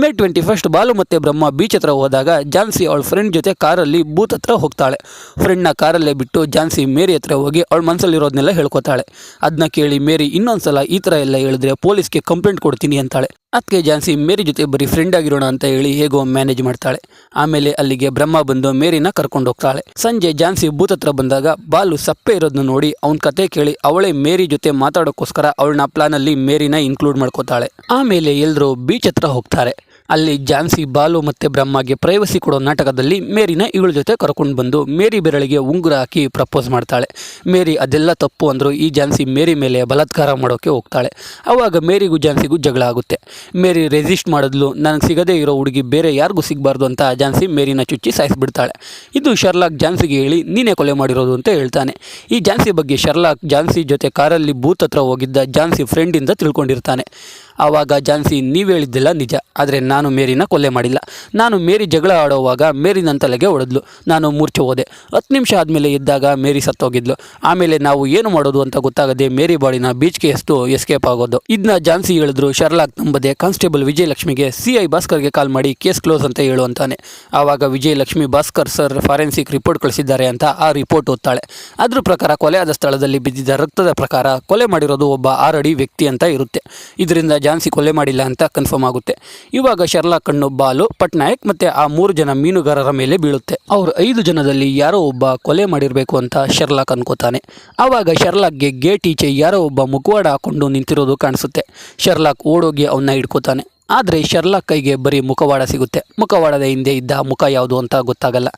ಮೇ ಟ್ವೆಂಟಿ ಫಸ್ಟ್ ಬಾಲು ಮತ್ತು ಬ್ರಹ್ಮ ಬೀಚ್ ಹತ್ರ ಹೋದಾಗ ಜಾನ್ಸಿ ಅವಳ ಫ್ರೆಂಡ್ ಜೊತೆ ಕಾರಲ್ಲಿ ಬೂತ್ ಹತ್ರ ಹೋಗ್ತಾಳೆ. ಫ್ರೆಂಡ್ನ ಕಾರಲ್ಲೇ ಬಿಟ್ಟು ಜಾನ್ಸಿ ಮೇರಿ ಹತ್ರ ಹೋಗಿ ಅವಳ ಮನಸ್ಸಲ್ಲಿರೋದನ್ನೆಲ್ಲ ಹೇಳ್ಕೊತಾಳೆ. ಅದನ್ನ ಕೇಳಿ ಮೇರಿ ಇನ್ನೊಂದ್ಸಲ ಈ ಥರ ಎಲ್ಲ ಹೇಳಿದ್ರೆ ಪೊಲೀಸ್ಗೆ ಕಂಪ್ಲೇಂಟ್ ಕೊಡ್ತೀನಿ ಅಂತಾಳೆ. ಅದಕ್ಕೆ ಜಾನ್ಸಿ ಮೇರಿ ಜೊತೆ ಬರೀ ಫ್ರೆಂಡ್ ಆಗಿರೋಣ ಅಂತ ಹೇಳಿ ಹೇಗೋ ಮ್ಯಾನೇಜ್ ಮಾಡ್ತಾಳೆ. ಆಮೇಲೆ ಅಲ್ಲಿಗೆ ಬ್ರಹ್ಮ ಬಂದು ಮೇರಿನ ಕರ್ಕೊಂಡು ಹೋಗ್ತಾಳೆ. ಸಂಜೆ ಜಾನ್ಸಿ ಭೂತ್ ಹತ್ರ ಬಂದಾಗ ಬಾಲು ಸಪ್ಪೆ ಇರೋದನ್ನ ನೋಡಿ ಅವನ ಕತೆ ಕೇಳಿ ಅವಳೇ ಮೇರಿ ಜೊತೆ ಮಾತಾಡೋಕ್ಕೋಸ್ಕರ ಅವಳನ್ನ ಪ್ಲಾನಲ್ಲಿ ಮೇರಿನ ಇನ್ಕ್ಲೂಡ್ ಮಾಡ್ಕೋತಾಳೆ. ಆಮೇಲೆ ಎಲ್ಲರೂ ಬೀಚ್ ಹತ್ರ ಹೋಗ್ತಾರೆ. ಅಲ್ಲಿ ಜಾನ್ಸಿ ಬಾಲು ಮತ್ತೆ ಬ್ರಹ್ಮಗೆ ಪ್ರೈವಸಿ ಕೊಡೋ ನಾಟಕದಲ್ಲಿ ಮೇರಿನ ಇವಳ ಜೊತೆ ಕರ್ಕೊಂಡು ಬಂದು ಮೇರಿ ಬೆರಳಿಗೆ ಉಂಗುರ ಹಾಕಿ ಪ್ರಪೋಸ್ ಮಾಡ್ತಾಳೆ. ಮೇರಿ, ಅದೆಲ್ಲ ತಪ್ಪು ಅಂದರೂ ಈ ಜಾನ್ಸಿ ಮೇರಿ ಮೇಲೆ ಬಲಾತ್ಕಾರ ಮಾಡೋಕ್ಕೆ ಹೋಗ್ತಾಳೆ. ಆವಾಗ ಮೇರಿಗೂ ಜಾನ್ಸಿಗೂ ಜಗಳ ಆಗುತ್ತೆ. ಮೇರಿ ರೆಸಿಸ್ಟ್ ಮಾಡಿದ್ಲು, ನನಗೆ ಸಿಗದೇ ಇರೋ ಹುಡುಗಿ ಬೇರೆ ಯಾರಿಗೂ ಸಿಗಬಾರ್ದು ಅಂತ ಜಾನ್ಸಿ ಮೇರಿನ ಚುಚ್ಚಿ ಸಾಯಿಸ್ಬಿಡ್ತಾಳೆ. ಇದು ಶರ್ಲಾಕ್ ಜಾನ್ಸಿಗೆ ಹೇಳಿ, ನೀನೇ ಕೊಲೆ ಮಾಡಿರೋದು ಅಂತ ಹೇಳ್ತಾನೆ. ಈ ಜಾನ್ಸಿ ಬಗ್ಗೆ ಶರ್ಲಾಕ್ ಜಾನ್ಸಿ ಜೊತೆ ಕಾರಲ್ಲಿ ಬೂತ್ ಹತ್ರ ಹೋಗಿದ್ದ ಜಾನ್ಸಿ ಫ್ರೆಂಡಿಂದ ತಿಳ್ಕೊಂಡಿರ್ತಾನೆ. ಆವಾಗ ಜಾನ್ಸಿ, ನೀವು ಹೇಳಿದ್ದೆಲ್ಲ ನಿಜ, ಆದರೆ ನಾನು ಮೇರಿನ ಕೊಲೆ ಮಾಡಿಲ್ಲ. ನಾನು ಮೇರಿ ಜಗಳ ಆಡೋವಾಗ ಮೇರಿ ನನ್ನ ತಲೆಗೆ ಹೊಡೆದ್ಲು. ನಾನು ಮೂರ್ಛೆ ಹೋದೆ. ಹತ್ತು ನಿಮಿಷ ಆದಮೇಲೆ ಇದ್ದಾಗ ಮೇರಿ ಸತ್ತೋಗಿದ್ಲು. ಆಮೇಲೆ ನಾವು ಏನು ಮಾಡೋದು ಅಂತ ಗೊತ್ತಾಗದೆ ಮೇರಿ ಬಾಡಿನ ಬೀಚ್ಗೆ ಎಸ್ತು ಎಸ್ಕೇಪ್ ಆಗೋದು. ಇದನ್ನ ಜಾನ್ಸಿ ಹೇಳಿದ್ರು, ಶರ್ಲಾಕ್ ನಂಬದೆ, ಕಾನ್ಸ್ಟೇಬಲ್ ವಿಜಯಲಕ್ಷ್ಮಿಗೆ ಸಿ ಐ ಭಾಸ್ಕರ್ಗೆ ಕಾಲ್ ಮಾಡಿ ಕೇಸ್ ಕ್ಲೋಸ್ ಅಂತ ಹೇಳು ಅಂತಾನೆ. ಆವಾಗ Vijayalakshmi Bhaskar sir forensic report ಕಳಿಸಿದ್ದಾರೆ ಅಂತ ಆ ರಿಪೋರ್ಟ್ ಓದ್ತಾಳೆ. ಅದ್ರ ಪ್ರಕಾರ ಕೊಲೆ ಆದ ಸ್ಥಳದಲ್ಲಿ ಬಿದ್ದಿದ್ದ ರಕ್ತದ ಪ್ರಕಾರ ಕೊಲೆ ಮಾಡಿರೋದು ಒಬ್ಬ ಆರಡಿ ವ್ಯಕ್ತಿ ಅಂತ ಇರುತ್ತೆ. ಇದರಿಂದ ಜಾನ್ಸಿ ಕೊಲೆ ಮಾಡಿಲ್ಲ ಅಂತ ಕನ್ಫರ್ಮ್ ಆಗುತ್ತೆ. ಇವಾಗ ಶರ್ಲಾಕ್ ಕಣ್ಣು, ಬಾಲು ಪಟ್ನಾಯಕ್ ಮತ್ತೆ ಆ ಮೂರು ಜನ ಮೀನುಗಾರರ ಮೇಲೆ ಬೀಳುತ್ತೆ. ಅವ್ರು ಐದು ಜನದಲ್ಲಿ ಯಾರೋ ಒಬ್ಬ ಕೊಲೆ ಮಾಡಿರಬೇಕು ಅಂತ ಶರ್ಲಾಕ್ ಅನ್ಕೋತಾನೆ. ಆವಾಗ ಶರ್ಲಾಕ್ಗೆ ಗೇಟ್ ಈಚೆ ಯಾರೋ ಒಬ್ಬ ಮುಖವಾಡ ಹಾಕೊಂಡು ನಿಂತಿರೋದು ಕಾಣಿಸುತ್ತೆ. ಶರ್ಲಾಕ್ ಓಡೋಗಿ ಅವನ್ನ ಹಿಡ್ಕೋತಾನೆ. ಆದರೆ ಶರ್ಲಾಕ್ ಕೈಗೆ ಬರೀ ಮುಖವಾಡ ಸಿಗುತ್ತೆ. ಮುಖವಾಡದ ಹಿಂದೆ ಇದ್ದ ಮುಖ ಯಾವುದು ಅಂತ ಗೊತ್ತಾಗಲ್ಲ.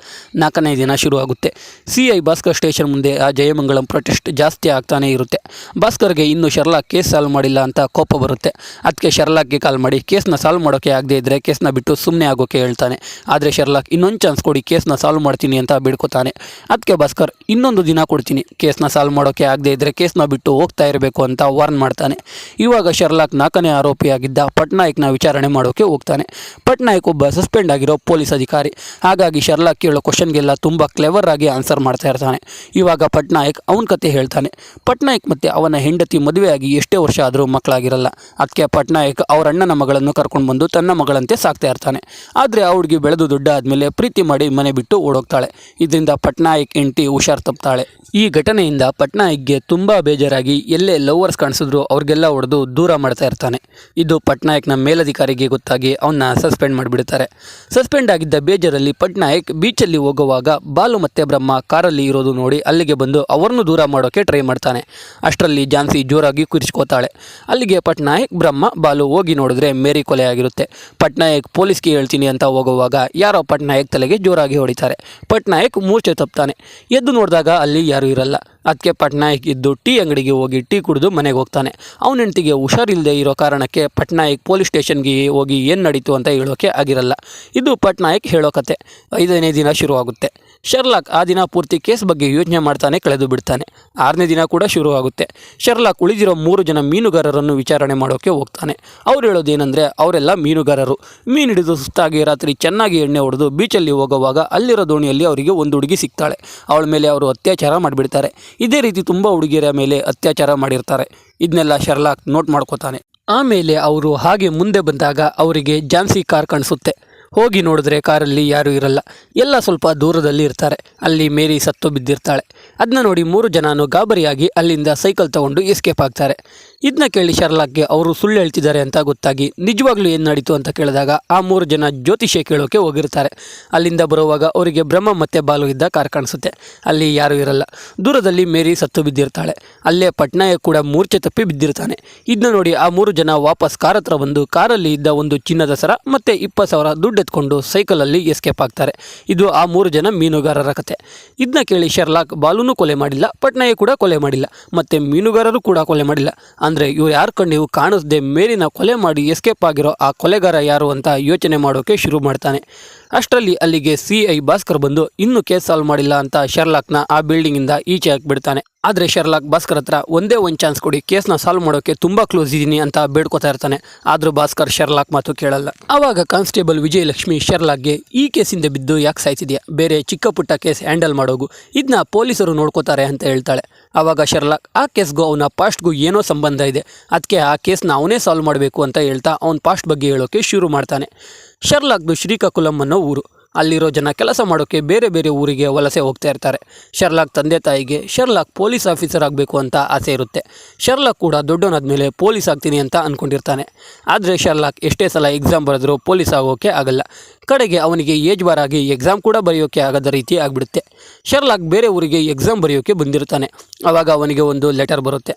ನಾಲ್ಕನೇ ದಿನ ಶುರು ಆಗುತ್ತೆ ಸಿ ಐ ಭಾಸ್ಕರ್ ಸ್ಟೇಷನ್ ಮುಂದೆ ಆ ಜಯಮಂಗಲಂ ಪ್ರೊಟೆಸ್ಟ್ ಜಾಸ್ತಿ ಆಗ್ತಾನೇ ಇರುತ್ತೆ. ಭಾಸ್ಕರ್ಗೆ ಇನ್ನೂ ಶರ್ಲಾಕ್ ಕೇಸ್ ಸಾಲ್ವ್ ಮಾಡಿಲ್ಲ ಅಂತ ಕೋಪ ಬರುತ್ತೆ. ಅದಕ್ಕೆ ಶರ್ಲಾಕ್ಗೆ ಕಾಲ್ ಮಾಡಿ, ಕೇಸ್ನ ಸಾಲ್ವ್ ಮಾಡೋಕ್ಕೆ ಆಗದೆ ಇದ್ದರೆ ಕೇಸ್ನ ಬಿಟ್ಟು ಸುಮ್ಮನೆ ಆಗೋಕ್ಕೆ ಹೇಳ್ತಾನೆ. ಆದರೆ ಶರ್ಲಾಕ್ ಇನ್ನೊಂದು ಚಾನ್ಸ್ ಕೊಡಿ, ಕೇಸ್ನ ಸಾಲ್ವ್ ಮಾಡ್ತೀನಿ ಅಂತ ಬಿಡ್ಕೋತಾನೆ. ಅದಕ್ಕೆ ಭಾಸ್ಕರ್ ಇನ್ನೊಂದು ದಿನ ಕೊಡ್ತೀನಿ, ಕೇಸ್ನ ಸಾಲ್ವ್ ಮಾಡೋಕ್ಕೆ ಆಗದೆ ಇದ್ದರೆ ಕೇಸ್ನ ಬಿಟ್ಟು ಹೋಗ್ತಾ ಇರಬೇಕು ಅಂತ ವಾರ್ನ್ ಮಾಡ್ತಾನೆ. ಇವಾಗ ಶರ್ಲಾಕ್ ನಾಲ್ಕನೇ ಆರೋಪಿಯಾಗಿದ್ದ ಪಟ್ನಾಯಕ್ನ ವಿಚಾರಣೆ ಮಾಡೋಕೆ ಹೋಗ್ತಾನೆ. ಪಟ್ನಾಯಕ್ ಒಬ್ಬ ಸಸ್ಪೆಂಡ್ ಆಗಿರೋ ಪೊಲೀಸ್ ಅಧಿಕಾರಿ. ಹಾಗಾಗಿ ಶರ್ಲಾಕ್ ಕೇಳೋ ಕ್ವಶನ್ಗೆಲ್ಲ ತುಂಬ ಕ್ಲೆವರ್ ಆಗಿ ಆನ್ಸರ್ ಮಾಡ್ತಾ ಇರ್ತಾನೆ. ಇವಾಗ ಪಟ್ನಾಯಕ್ ಅವನ ಕತೆ ಹೇಳ್ತಾನೆ. ಪಟ್ನಾಯಕ್ ಮತ್ತೆ ಅವನ ಹೆಂಡತಿ ಮದುವೆಯಾಗಿ ಎಷ್ಟೇ ವರ್ಷ ಆದರೂ ಮಕ್ಕಳಾಗಿರಲ್ಲ. ಅದಕ್ಕೆ ಪಟ್ನಾಯಕ್ ಅವರ ಅಣ್ಣನ ಮಗಳನ್ನು ಕರ್ಕೊಂಡು ಬಂದು ತನ್ನ ಮಗಳಂತೆ ಸಾಕ್ತಾ ಇರ್ತಾನೆ. ಆದರೆ ಹುಡುಗಿ ಬೆಳೆದು ದೊಡ್ಡ ಆದಮೇಲೆ ಪ್ರೀತಿ ಮಾಡಿ ಮನೆ ಬಿಟ್ಟು ಓಡೋಗ್ತಾಳೆ. ಇದರಿಂದ ಪಟ್ನಾಯಕ್ ಹೆಂಡತಿ ಹುಷಾರ್ ತಪ್ತಾಳೆ. ಈ ಘಟನೆಯಿಂದ ಪಟ್ನಾಯಕ್ಗೆ ತುಂಬ ಬೇಜಾರಾಗಿ ಎಲ್ಲೇ ಲವರ್ಸ್ ಕಾಣಿಸಿದ್ರು ಅವ್ರಿಗೆಲ್ಲ ಹೊಡೆದು ದೂರ ಮಾಡ್ತಾ ಇರ್ತಾನೆ. ಇದು ಪಟ್ನಾಯಕ್ನ ಮೇಲಧಿಕಾರಿಗೆ ಗೊತ್ತಾಗಿ ಅವನ್ನ ಸಸ್ಪೆಂಡ್ ಮಾಡಿಬಿಡ್ತಾರೆ. ಸಸ್ಪೆಂಡ್ ಆಗಿದ್ದ ಬೇಜರಲ್ಲಿ ಪಟ್ನಾಯಕ್ ಬೀಚಲ್ಲಿ ಹೋಗುವಾಗ ಬಾಲು ಮತ್ತೆ ಬ್ರಹ್ಮ ಕಾರಲ್ಲಿ ಇರೋದು ನೋಡಿ ಅಲ್ಲಿಗೆ ಬಂದು ಅವರನ್ನು ದೂರ ಮಾಡೋಕೆ ಟ್ರೈ ಮಾಡ್ತಾನೆ. ಅಷ್ಟರಲ್ಲಿ ಜಾನ್ಸಿ ಜೋರಾಗಿ ಕುರಿಸ್ಕೋತಾಳೆ ಅಲ್ಲಿಗೆ ಪಟ್ನಾಯಕ್, ಬ್ರಹ್ಮ, ಬಾಲು ಹೋಗಿ ನೋಡಿದ್ರೆ ಮೇರಿ ಕೊಲೆ ಆಗಿರುತ್ತೆ. ಪಟ್ನಾಯಕ್ ಪೊಲೀಸ್ಗೆ ಹೇಳ್ತೀನಿ ಅಂತ ಹೋಗುವಾಗ ಯಾರೋ ಪಟ್ನಾಯಕ್ ತಲೆಗೆ ಜೋರಾಗಿ ಹೊಡಿತಾರೆ. ಪಟ್ನಾಯಕ್ ಮೂರ್ಛೆ ತಪ್ತಾನೆ. ಎದ್ದು ನೋಡಿದಾಗ ಅಲ್ಲಿ ಯಾರೂ ಇರಲ್ಲ. ಅದಕ್ಕೆ ಪಟ್ನಾಯಕ್ ಇದ್ದು ಟೀ ಅಂಗಡಿಗೆ ಹೋಗಿ ಟೀ ಕುಡಿದು ಮನೆಗೆ ಹೋಗ್ತಾನೆ. ಅವನ ಹೆಂಡತಿಗೆ ಹುಷಾರಿಲ್ಲದೆ ಇರೋ ಕಾರಣಕ್ಕೆ ಪಟ್ನಾಯಕ್ ಪೊಲೀಸ್ ಸ್ಟೇಷನ್ಗೆ ಹೋಗಿ ಏನು ನಡೀತು ಅಂತ ಹೇಳೋಕೆ ಆಗಿರಲ್ಲ. ಇದು ಪಟ್ನಾಯಕ್ ಹೇಳೋ ಕತೆ. ಐದನೇ ದಿನ ಶುರುವಾಗುತ್ತೆ. ಶರ್ಲಾಕ್ ಆ ದಿನ ಪೂರ್ತಿ ಕೇಸ್ ಬಗ್ಗೆ ಯೋಚನೆ ಮಾಡ್ತಾನೆ ಕಳೆದು ಬಿಡ್ತಾನೆ. ಆರನೇ ದಿನ ಕೂಡ ಶುರುವಾಗುತ್ತೆ. ಶರ್ಲಾಕ್ ಉಳಿದಿರೋ ಮೂರು ಜನ ಮೀನುಗಾರರನ್ನು ವಿಚಾರಣೆ ಮಾಡೋಕ್ಕೆ ಹೋಗ್ತಾನೆ. ಅವ್ರು ಹೇಳೋದೇನೆಂದರೆ ಅವರೆಲ್ಲ ಮೀನುಗಾರರು. ಮೀನು ಹಿಡಿದು ಸುಸ್ತಾಗಿ ರಾತ್ರಿ ಚೆನ್ನಾಗಿ ಎಣ್ಣೆ ಹೊಡೆದು ಬೀಚಲ್ಲಿ ಹೋಗುವಾಗ ಅಲ್ಲಿರೋ ದೋಣಿಯಲ್ಲಿ ಅವರಿಗೆ ಒಂದು ಹುಡುಗಿ ಸಿಗ್ತಾಳೆ. ಅವಳ ಮೇಲೆ ಅವರು ಅತ್ಯಾಚಾರ ಮಾಡಿಬಿಡ್ತಾರೆ. ಇದೇ ರೀತಿ ತುಂಬ ಹುಡುಗಿಯರ ಮೇಲೆ ಅತ್ಯಾಚಾರ ಮಾಡಿರ್ತಾರೆ. ಇದನ್ನೆಲ್ಲ ಶರ್ಲಾಕ್ ನೋಟ್ ಮಾಡ್ಕೋತಾನೆ. ಆಮೇಲೆ ಅವರು ಹಾಗೆ ಮುಂದೆ ಬಂದಾಗ ಅವರಿಗೆ ಜಾನ್ಸಿ ಕಾರ್ ಕಾಣಿಸುತ್ತೆ. ಹೋಗಿ ನೋಡಿದ್ರೆ ಕಾರಲ್ಲಿ ಯಾರೂ ಇರಲ್ಲ. ಎಲ್ಲ ಸ್ವಲ್ಪ ದೂರದಲ್ಲಿ ಇರ್ತಾರೆ. ಅಲ್ಲಿ ಮೇರಿ ಸತ್ತು ಬಿದ್ದಿರ್ತಾಳೆ. ಅದನ್ನ ನೋಡಿ ಮೂರು ಜನನು ಗಾಬರಿಯಾಗಿ ಅಲ್ಲಿಂದ ಸೈಕಲ್ ತಗೊಂಡು ಎಸ್ಕೇಪ್ ಆಗ್ತಾರೆ. ಇದನ್ನ ಕೇಳಿ ಶರ್ಲಾಕ್ಗೆ ಅವರು ಸುಳ್ಳು ಹೇಳ್ತಿದ್ದಾರೆ ಅಂತ ಗೊತ್ತಾಗಿ, ನಿಜವಾಗ್ಲೂ ಏನು ನಡೀತು ಅಂತ ಕೇಳಿದಾಗ ಆ ಮೂರು ಜನ ಜ್ಯೋತಿಷ್ಯ ಕೇಳೋಕೆ ಹೋಗಿರ್ತಾರೆ. ಅಲ್ಲಿಂದ ಬರುವಾಗ ಅವರಿಗೆ ಬ್ರಹ್ಮ ಮತ್ತೆ ಬಾಲು ಇದ್ದ ಕಾರ್ ಕಾಣಿಸುತ್ತೆ. ಅಲ್ಲಿ ಯಾರೂ ಇರಲ್ಲ. ದೂರದಲ್ಲಿ ಮೇರಿ ಸತ್ತು ಬಿದ್ದಿರ್ತಾಳೆ. ಅಲ್ಲೇ ಪಟ್ನಾಯಕ್ ಕೂಡ ಮೂರ್ಛೆ ತಪ್ಪಿ ಬಿದ್ದಿರ್ತಾನೆ. ಇದನ್ನ ನೋಡಿ ಆ ಮೂರು ಜನ ವಾಪಸ್ ಕಾರ್ ಹತ್ರ ಬಂದು ಕಾರಲ್ಲಿ ಇದ್ದ ಒಂದು ಚಿನ್ನದ ಸರ ಮತ್ತೆ ಇಪ್ಪತ್ತು ಸಾವಿರ ದುಡ್ಡು ಎತ್ಕೊಂಡು ಸೈಕಲಲ್ಲಿ ಎಸ್ಕೇಪ್ ಆಗ್ತಾರೆ. ಇದು ಆ ಮೂರು ಜನ ಮೀನುಗಾರರ ಕತೆ. ಇದನ್ನ ಕೇಳಿ ಶರ್ಲಾಕ್ ಬಾಲೂನು ಕೊಲೆ ಮಾಡಿಲ್ಲ ಪಟ್ನಾಯಿ ಕೂಡ ಕೊಲೆ ಮಾಡಿಲ್ಲ, ಮತ್ತೆ ಮೀನುಗಾರರು ಕೂಡ ಕೊಲೆ ಮಾಡಿಲ್ಲ. ಅಂದರೆ ಇವ್ರು ಯಾರು ಕಂಡು ನೀವು ಕಾಣಿಸ್ದೆ ಮೇಲಿನ ಕೊಲೆ ಮಾಡಿ ಎಸ್ಕೇಪ್ ಆಗಿರೋ ಆ ಕೊಲೆಗಾರ ಯಾರು ಅಂತ ಯೋಚನೆ ಮಾಡೋಕೆ ಶುರು ಮಾಡ್ತಾನೆ. ಅಷ್ಟರಲ್ಲಿ ಅಲ್ಲಿಗೆ ಸಿ ಐ ಭಾಸ್ಕರ್ ಬಂದು, ಇನ್ನೂ ಕೇಸ್ ಸಾಲ್ವ್ ಮಾಡಿಲ್ಲ ಅಂತ ಶರ್ಲಾಕ್ನ ಆ ಬಿಲ್ಡಿಂಗಿಂದ ಈಚೆ ಹಾಕ್ಬಿಡ್ತಾನೆ. ಆದರೆ ಶರ್ಲಾಕ್ ಭಾಸ್ಕರ್ ಹತ್ರ ಒಂದೇ ಒಂದು ಚಾನ್ಸ್ ಕೊಡಿ, ಕೇಸ್ನ ಸಾಲ್ವ್ ಮಾಡೋಕೆ ತುಂಬ ಕ್ಲೋಸ್ ಇದ್ದೀನಿ ಅಂತ ಬೇಡ್ಕೋತಾ ಇರ್ತಾನೆ. ಆದರೂ ಭಾಸ್ಕರ್ ಶರ್ಲಾಕ್ ಮಾತು ಕೇಳಲ್ಲ. ಆವಾಗ ಕಾನ್ಸ್ಟೇಬಲ್ ವಿಜಯಲಕ್ಷ್ಮಿ ಶರ್ಲಾಕ್ಗೆ, ಈ ಕೇಸಿಂದ ಬಿದ್ದು ಯಾಕೆ ಸಾಯ್ತಿದ್ಯಾ? ಬೇರೆ ಚಿಕ್ಕ ಪುಟ್ಟ ಕೇಸ್ ಹ್ಯಾಂಡಲ್ ಮಾಡೋಗು. ಇದನ್ನ ಪೊಲೀಸರು ನೋಡ್ಕೋತಾರೆ ಅಂತ ಹೇಳ್ತಾಳೆ. ಆವಾಗ ಶರ್ಲಾಕ್, ಆ ಕೇಸ್ಗೂ ಅವನ ಪಾಸ್ಟ್ಗೂ ಏನೋ ಸಂಬಂಧ ಇದೆ. ಅದಕ್ಕೆ ಆ ಕೇಸ್ನ ಅವನೇ ಸಾಲ್ವ್ ಮಾಡಬೇಕು ಅಂತ ಹೇಳ್ತಾ ಅವನ ಪಾಸ್ಟ್ ಬಗ್ಗೆ ಹೇಳೋಕೆ ಶುರು ಮಾಡ್ತಾನೆ. ಶರ್ಲಾಕ್ದು ಶ್ರೀಕಾಕುಲಂ ಅನ್ನೋ ಊರು. ಅಲ್ಲಿರೋ ಜನ ಕೆಲಸ ಮಾಡೋಕ್ಕೆ ಬೇರೆ ಬೇರೆ ಊರಿಗೆ ವಲಸೆ ಹೋಗ್ತಾ ಇರ್ತಾರೆ. ಶರ್ಲಾಕ್ ತಂದೆ ತಾಯಿಗೆ ಶರ್ಲಾಕ್ ಪೊಲೀಸ್ ಆಫೀಸರ್ ಆಗಬೇಕು ಅಂತ ಆಸೆ ಇರುತ್ತೆ. ಶರ್ಲಾಕ್ ಕೂಡ ದೊಡ್ಡವನಾದ ಮೇಲೆ ಪೊಲೀಸ್ ಆಗ್ತೀನಿ ಅಂತ ಅಂದ್ಕೊಂಡಿರ್ತಾನೆ ಆದರೆ ಶರ್ಲಾಕ್ ಎಷ್ಟೇ ಸಲ ಎಕ್ಸಾಮ್ ಬರೆದರೂ ಪೊಲೀಸ್ ಆಗೋಕ್ಕೆ ಆಗಲ್ಲ. ಕಡೆಗೆ ಅವನಿಗೆ ಏಜ್ ಬಾರ್ ಆಗಿ ಎಕ್ಸಾಮ್ ಕೂಡ ಬರೆಯೋಕ್ಕೆ ಆಗದ ರೀತಿ ಆಗಿಬಿಡುತ್ತೆ. ಶರ್ಲಾಕ್ ಬೇರೆ ಊರಿಗೆ ಎಕ್ಸಾಮ್ ಬರೆಯೋಕ್ಕೆ ಬಂದಿರ್ತಾನೆ. ಆವಾಗ ಅವನಿಗೆ ಒಂದು ಲೆಟರ್ ಬರುತ್ತೆ.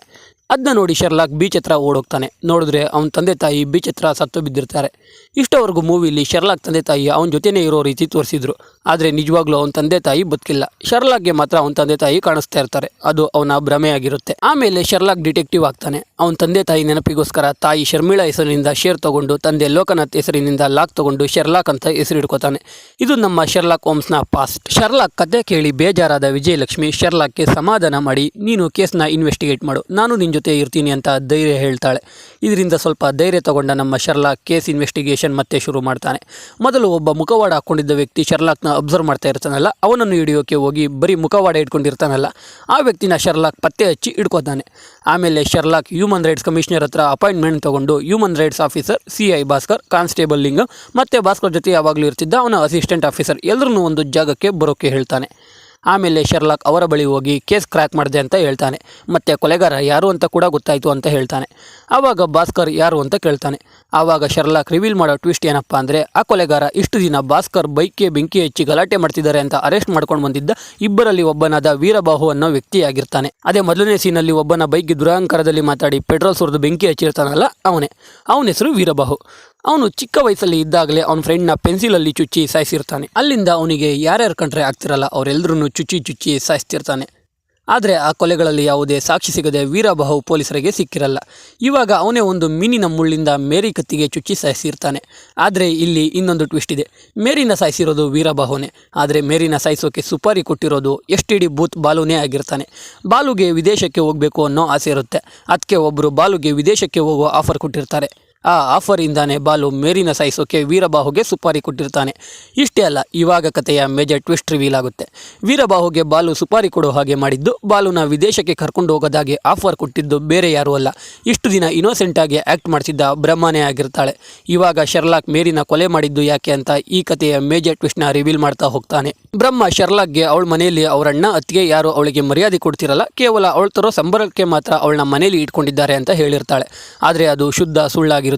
ಅದನ್ನ ನೋಡಿ ಶರ್ಲಾಕ್ ಬೀಚ್ ಹತ್ರ ಓಡೋಗ್ತಾನೆ. ನೋಡಿದ್ರೆ ಅವನ ತಂದೆ ತಾಯಿ ಬೀಚ್ ಹತ್ರ ಸತ್ತು ಬಿದ್ದಿರ್ತಾರೆ. ಇಷ್ಟವರೆಗೂ ಮೂವಿಲಿ ಶರ್ಲಾಕ್ ತಂದೆ ತಾಯಿ ಅವನ ಜೊತೆನೇ ಇರೋ ರೀತಿ ತೋರಿಸಿದ್ರು. ಆದರೆ ನಿಜವಾಗ್ಲೂ ಅವನ ತಂದೆ ತಾಯಿ ಬದುಕಿಲ್ಲ. ಶರ್ಲಾಕ್ಗೆ ಮಾತ್ರ ಅವನ ತಂದೆ ತಾಯಿ ಕಾಣಿಸ್ತಾ ಇರ್ತಾರೆ. ಅದು ಅವನ ಭ್ರಮೆಯಾಗಿರುತ್ತೆ ಆಮೇಲೆ ಶರ್ಲಾಕ್ ಡಿಟೆಕ್ಟಿವ್ ಆಗ್ತಾನೆ. ಅವನ ತಂದೆ ತಾಯಿ ನೆನಪಿಗೋಸ್ಕರ ತಾಯಿ ಶರ್ಮಿಳಾ ಹೆಸರಿನಿಂದ ಶೇರ್ ತಗೊಂಡು, ತಂದೆ ಲೋಕನಾಥ್ ಹೆಸರಿನಿಂದ ಲಾಕ್ ತಗೊಂಡು ಶರ್ಲಾಕ್ ಅಂತ ಹೆಸರು ಇಟ್ಕೋತಾನೆ ಇದು ನಮ್ಮ ಶರ್ಲಾಕ್ ಹೋಮ್ಸ್ನ ಪಾಸ್ಟ್ ಶರ್ಲಾಕ್ ಕತೆ ಕೇಳಿ ಬೇಜಾರಾದ ವಿಜಯಲಕ್ಷ್ಮಿ ಶರ್ಲಾಕ್ಗೆ ಸಮಾಧಾನ ಮಾಡಿ, ನೀನು ಕೇಸ್ನ ಇನ್ವೆಸ್ಟಿಗೇಟ್ ಮಾಡು, ನಾನು ನಿನ್ನ ಜೊತೆ ಇರ್ತೀನಿ ಅಂತ ಧೈರ್ಯ ಹೇಳ್ತಾಳೆ. ಇದರಿಂದ ಸ್ವಲ್ಪ ಧೈರ್ಯ ತಗೊಂಡ ನಮ್ಮ ಶರ್ಲಾಕ್ ಕೇಸ್ ಇನ್ವೆಸ್ಟಿಗೇಷನ್ ಮತ್ತೆ ಶುರು ಮಾಡ್ತಾನೆ. ಮೊದಲು ಒಬ್ಬ ಮುಖವಾಡ ಹಾಕೊಂಡಿದ್ದ ವ್ಯಕ್ತಿ ಶರ್ಲಾಕ್ನ ಅಬ್ಸರ್ವ್ ಮಾಡ್ತಾ ಇರ್ತಾನಲ್ಲ, ಅವನನ್ನು ಹಿಡಿಯೋಕೆ ಹೋಗಿ ಬರೀ ಮುಖವಾಡ ಇಟ್ಕೊಂಡಿರ್ತಾನಲ್ಲ, ಆ ವ್ಯಕ್ತಿನ ಶರ್ಲಾಕ್ ಪತ್ತೆ ಹಚ್ಚಿ ಹಿಡ್ಕೋತಾನೆ. ಆಮೇಲೆ ಶರ್ಲಾಕ್ ಹ್ಯೂಮನ್ ರೈಟ್ಸ್ ಕಮಿಷನರ್ ಹತ್ರ ಅಪಾಯಿಂಟ್ಮೆಂಟ್ ತಗೊಂಡು human rights officer, C I Bhaskar, constable Lingam ಮತ್ತೆ ಭಾಸ್ಕರ್ ಜೊತೆ ಯಾವಾಗಲೂ ಇರ್ತಿದ್ದ ಅವನ ಅಸಿಸ್ಟೆಂಟ್ ಆಫೀಸರ್ ಎಲ್ಲರನ್ನೂ ಒಂದು ಜಾಗಕ್ಕೆ ಬರೋಕೆ ಹೇಳ್ತಾನೆ. ಆಮೇಲೆ ಶರ್ಲಾಕ್ ಅವರ ಬಳಿ ಹೋಗಿ ಕೇಸ್ ಕ್ರ್ಯಾಕ್ ಮಾಡಿದೆ ಅಂತ ಹೇಳ್ತಾನೆ. ಮತ್ತು ಕೊಲೆಗಾರ ಯಾರು ಅಂತ ಕೂಡ ಗೊತ್ತಾಯಿತು ಅಂತ ಹೇಳ್ತಾನೆ. ಆವಾಗ ಭಾಸ್ಕರ್ ಯಾರು ಅಂತ ಕೇಳ್ತಾನೆ. ಆವಾಗ ಶರ್ಲಾಕ್ ರಿವೀಲ್ ಮಾಡೋ ಟ್ವಿಸ್ಟ್ ಏನಪ್ಪ ಅಂದರೆ, ಆ ಕೊಲೆಗಾರ ಇಷ್ಟು ದಿನ ಭಾಸ್ಕರ್ ಬೈಕ್ಗೆ ಬೆಂಕಿ ಹಚ್ಚಿ ಗಲಾಟೆ ಮಾಡ್ತಿದ್ದಾರೆ ಅಂತ ಅರೆಸ್ಟ್ ಮಾಡ್ಕೊಂಡು ಬಂದಿದ್ದ ಇಬ್ಬರಲ್ಲಿ ಒಬ್ಬನಾದ ವೀರಬಾಹು ಅನ್ನೋ ವ್ಯಕ್ತಿಯಾಗಿರ್ತಾನೆ. ಅದೇ ಮೊದಲನೇ ಸೀನಲ್ಲಿ ಒಬ್ಬನ ಬೈಕ್ಗೆ ದುರಹಂಕಾರದಲ್ಲಿ ಮಾತಾಡಿ ಪೆಟ್ರೋಲ್ ಸುರಿದು ಬೆಂಕಿ ಹಚ್ಚಿರ್ತಾನಲ್ಲ ಅವನೇ. ಅವನ ಹೆಸರು ವೀರಬಾಹು. ಅವನು ಚಿಕ್ಕ ವಯಸ್ಸಲ್ಲಿ ಇದ್ದಾಗಲೇ ಅವನ ಫ್ರೆಂಡ್ನ ಪೆನ್ಸಿಲಲ್ಲಿ ಚುಚ್ಚಿ ಸಾಯಿಸಿರ್ತಾನೆ. ಅಲ್ಲಿಂದ ಅವನಿಗೆ ಯಾರ್ಯಾರು ಕಂಡ್ರೆ ಆಗ್ತಿರಲ್ಲ ಅವರೆಲ್ಲರೂ ಚುಚ್ಚಿ ಚುಚ್ಚಿ ಸಾಯಿಸ್ತಿರ್ತಾನೆ. ಆದರೆ ಆ ಕೊಲೆಗಳಲ್ಲಿ ಯಾವುದೇ ಸಾಕ್ಷಿ ಸಿಗದೆ ವೀರಬಾಹು ಪೊಲೀಸರಿಗೆ ಸಿಕ್ಕಿರಲ್ಲ. ಇವಾಗ ಅವನೇ ಒಂದು ಮೀನಿನ ಮುಳ್ಳಿಂದ ಮೇರಿ ಕತ್ತಿಗೆ ಚುಚ್ಚಿ ಸಾಯಿಸಿರ್ತಾನೆ. ಆದರೆ ಇಲ್ಲಿ ಇನ್ನೊಂದು ಟ್ವಿಸ್ಟ್ ಇದೆ. ಮೇರಿನ ಸಾಯಿಸಿರೋದು ವೀರಬಾಹುನೇ. ಆದರೆ ಮೇರಿನ ಸಾಯಿಸೋಕೆ ಸುಪಾರಿ ಕೊಟ್ಟಿರೋದು ಎಸ್ ಟಿ ಬೂತ್ ಬಾಲುನೇ ಆಗಿರ್ತಾನೆ. ಬಾಲುಗೆ ವಿದೇಶಕ್ಕೆ ಹೋಗಬೇಕು ಅನ್ನೋ ಆಸೆ ಇರುತ್ತೆ. ಅದಕ್ಕೆ ಒಬ್ಬರು ಬಾಲುಗೆ ವಿದೇಶಕ್ಕೆ ಹೋಗೋ ಆಫರ್ ಕೊಟ್ಟಿರ್ತಾರೆ. ಆ ಆಫರಿಂದಾನೇ ಬಾಲು ಮೇರಿನ ಸಾಯಿಸೋಕೆ ವೀರಬಾಹುಗೆ ಸುಪಾರಿ ಕೊಟ್ಟಿರ್ತಾನೆ. ಇಷ್ಟೇ ಅಲ್ಲ, ಇವಾಗ ಕಥೆಯ ಮೇಜರ್ ಟ್ವಿಸ್ಟ್ ರಿವೀಲ್ ಆಗುತ್ತೆ. ವೀರಬಾಹುಗೆ ಬಾಲು ಸುಪಾರಿ ಕೊಡೋ ಹಾಗೆ ಮಾಡಿದ್ದು, ಬಾಲುನ ವಿದೇಶಕ್ಕೆ ಕರ್ಕೊಂಡು ಹೋಗೋದಾಗೆ ಆಫರ್ ಕೊಟ್ಟಿದ್ದು ಬೇರೆ ಯಾರೂ ಅಲ್ಲ. ಇಷ್ಟು ದಿನ ಇನ್ನೋಸೆಂಟ್ ಆಗಿ ಆ್ಯಕ್ಟ್ ಮಾಡ್ತಿದ್ದ ಬ್ರಹ್ಮನೇ ಆಗಿರ್ತಾಳೆ. ಇವಾಗ ಶರ್ಲಾಕ್ ಮೇರಿನ ಕೊಲೆ ಮಾಡಿದ್ದು ಯಾಕೆ ಅಂತ ಈ ಕಥೆಯ ಮೇಜರ್ ಟ್ವಿಸ್ಟ್ನ ರಿವೀಲ್ ಮಾಡ್ತಾ ಹೋಗ್ತಾನೆ. ಬ್ರಹ್ಮ ಶರ್ಲಾಕ್ಗೆ ಅವಳ ಮನೆಯಲ್ಲಿ ಅವರಣ್ಣ, ಅತ್ತಿಗೆ ಯಾರು ಅವಳಿಗೆ ಮರ್ಯಾದೆ ಕೊಡ್ತಿರಲ್ಲ, ಕೇವಲ ಅವಳ ತರೋ ಸಂಬರಕ್ಕೆ ಮಾತ್ರ ಅವಳನ್ನ ಮನೆಯಲ್ಲಿ ಇಟ್ಕೊಂಡಿದ್ದಾರೆ ಅಂತ ಹೇಳಿರ್ತಾಳೆ. ಆದರೆ ಅದು ಶುದ್ಧ ಸುಳ್ಳಾಗಿರುತ್ತೆ.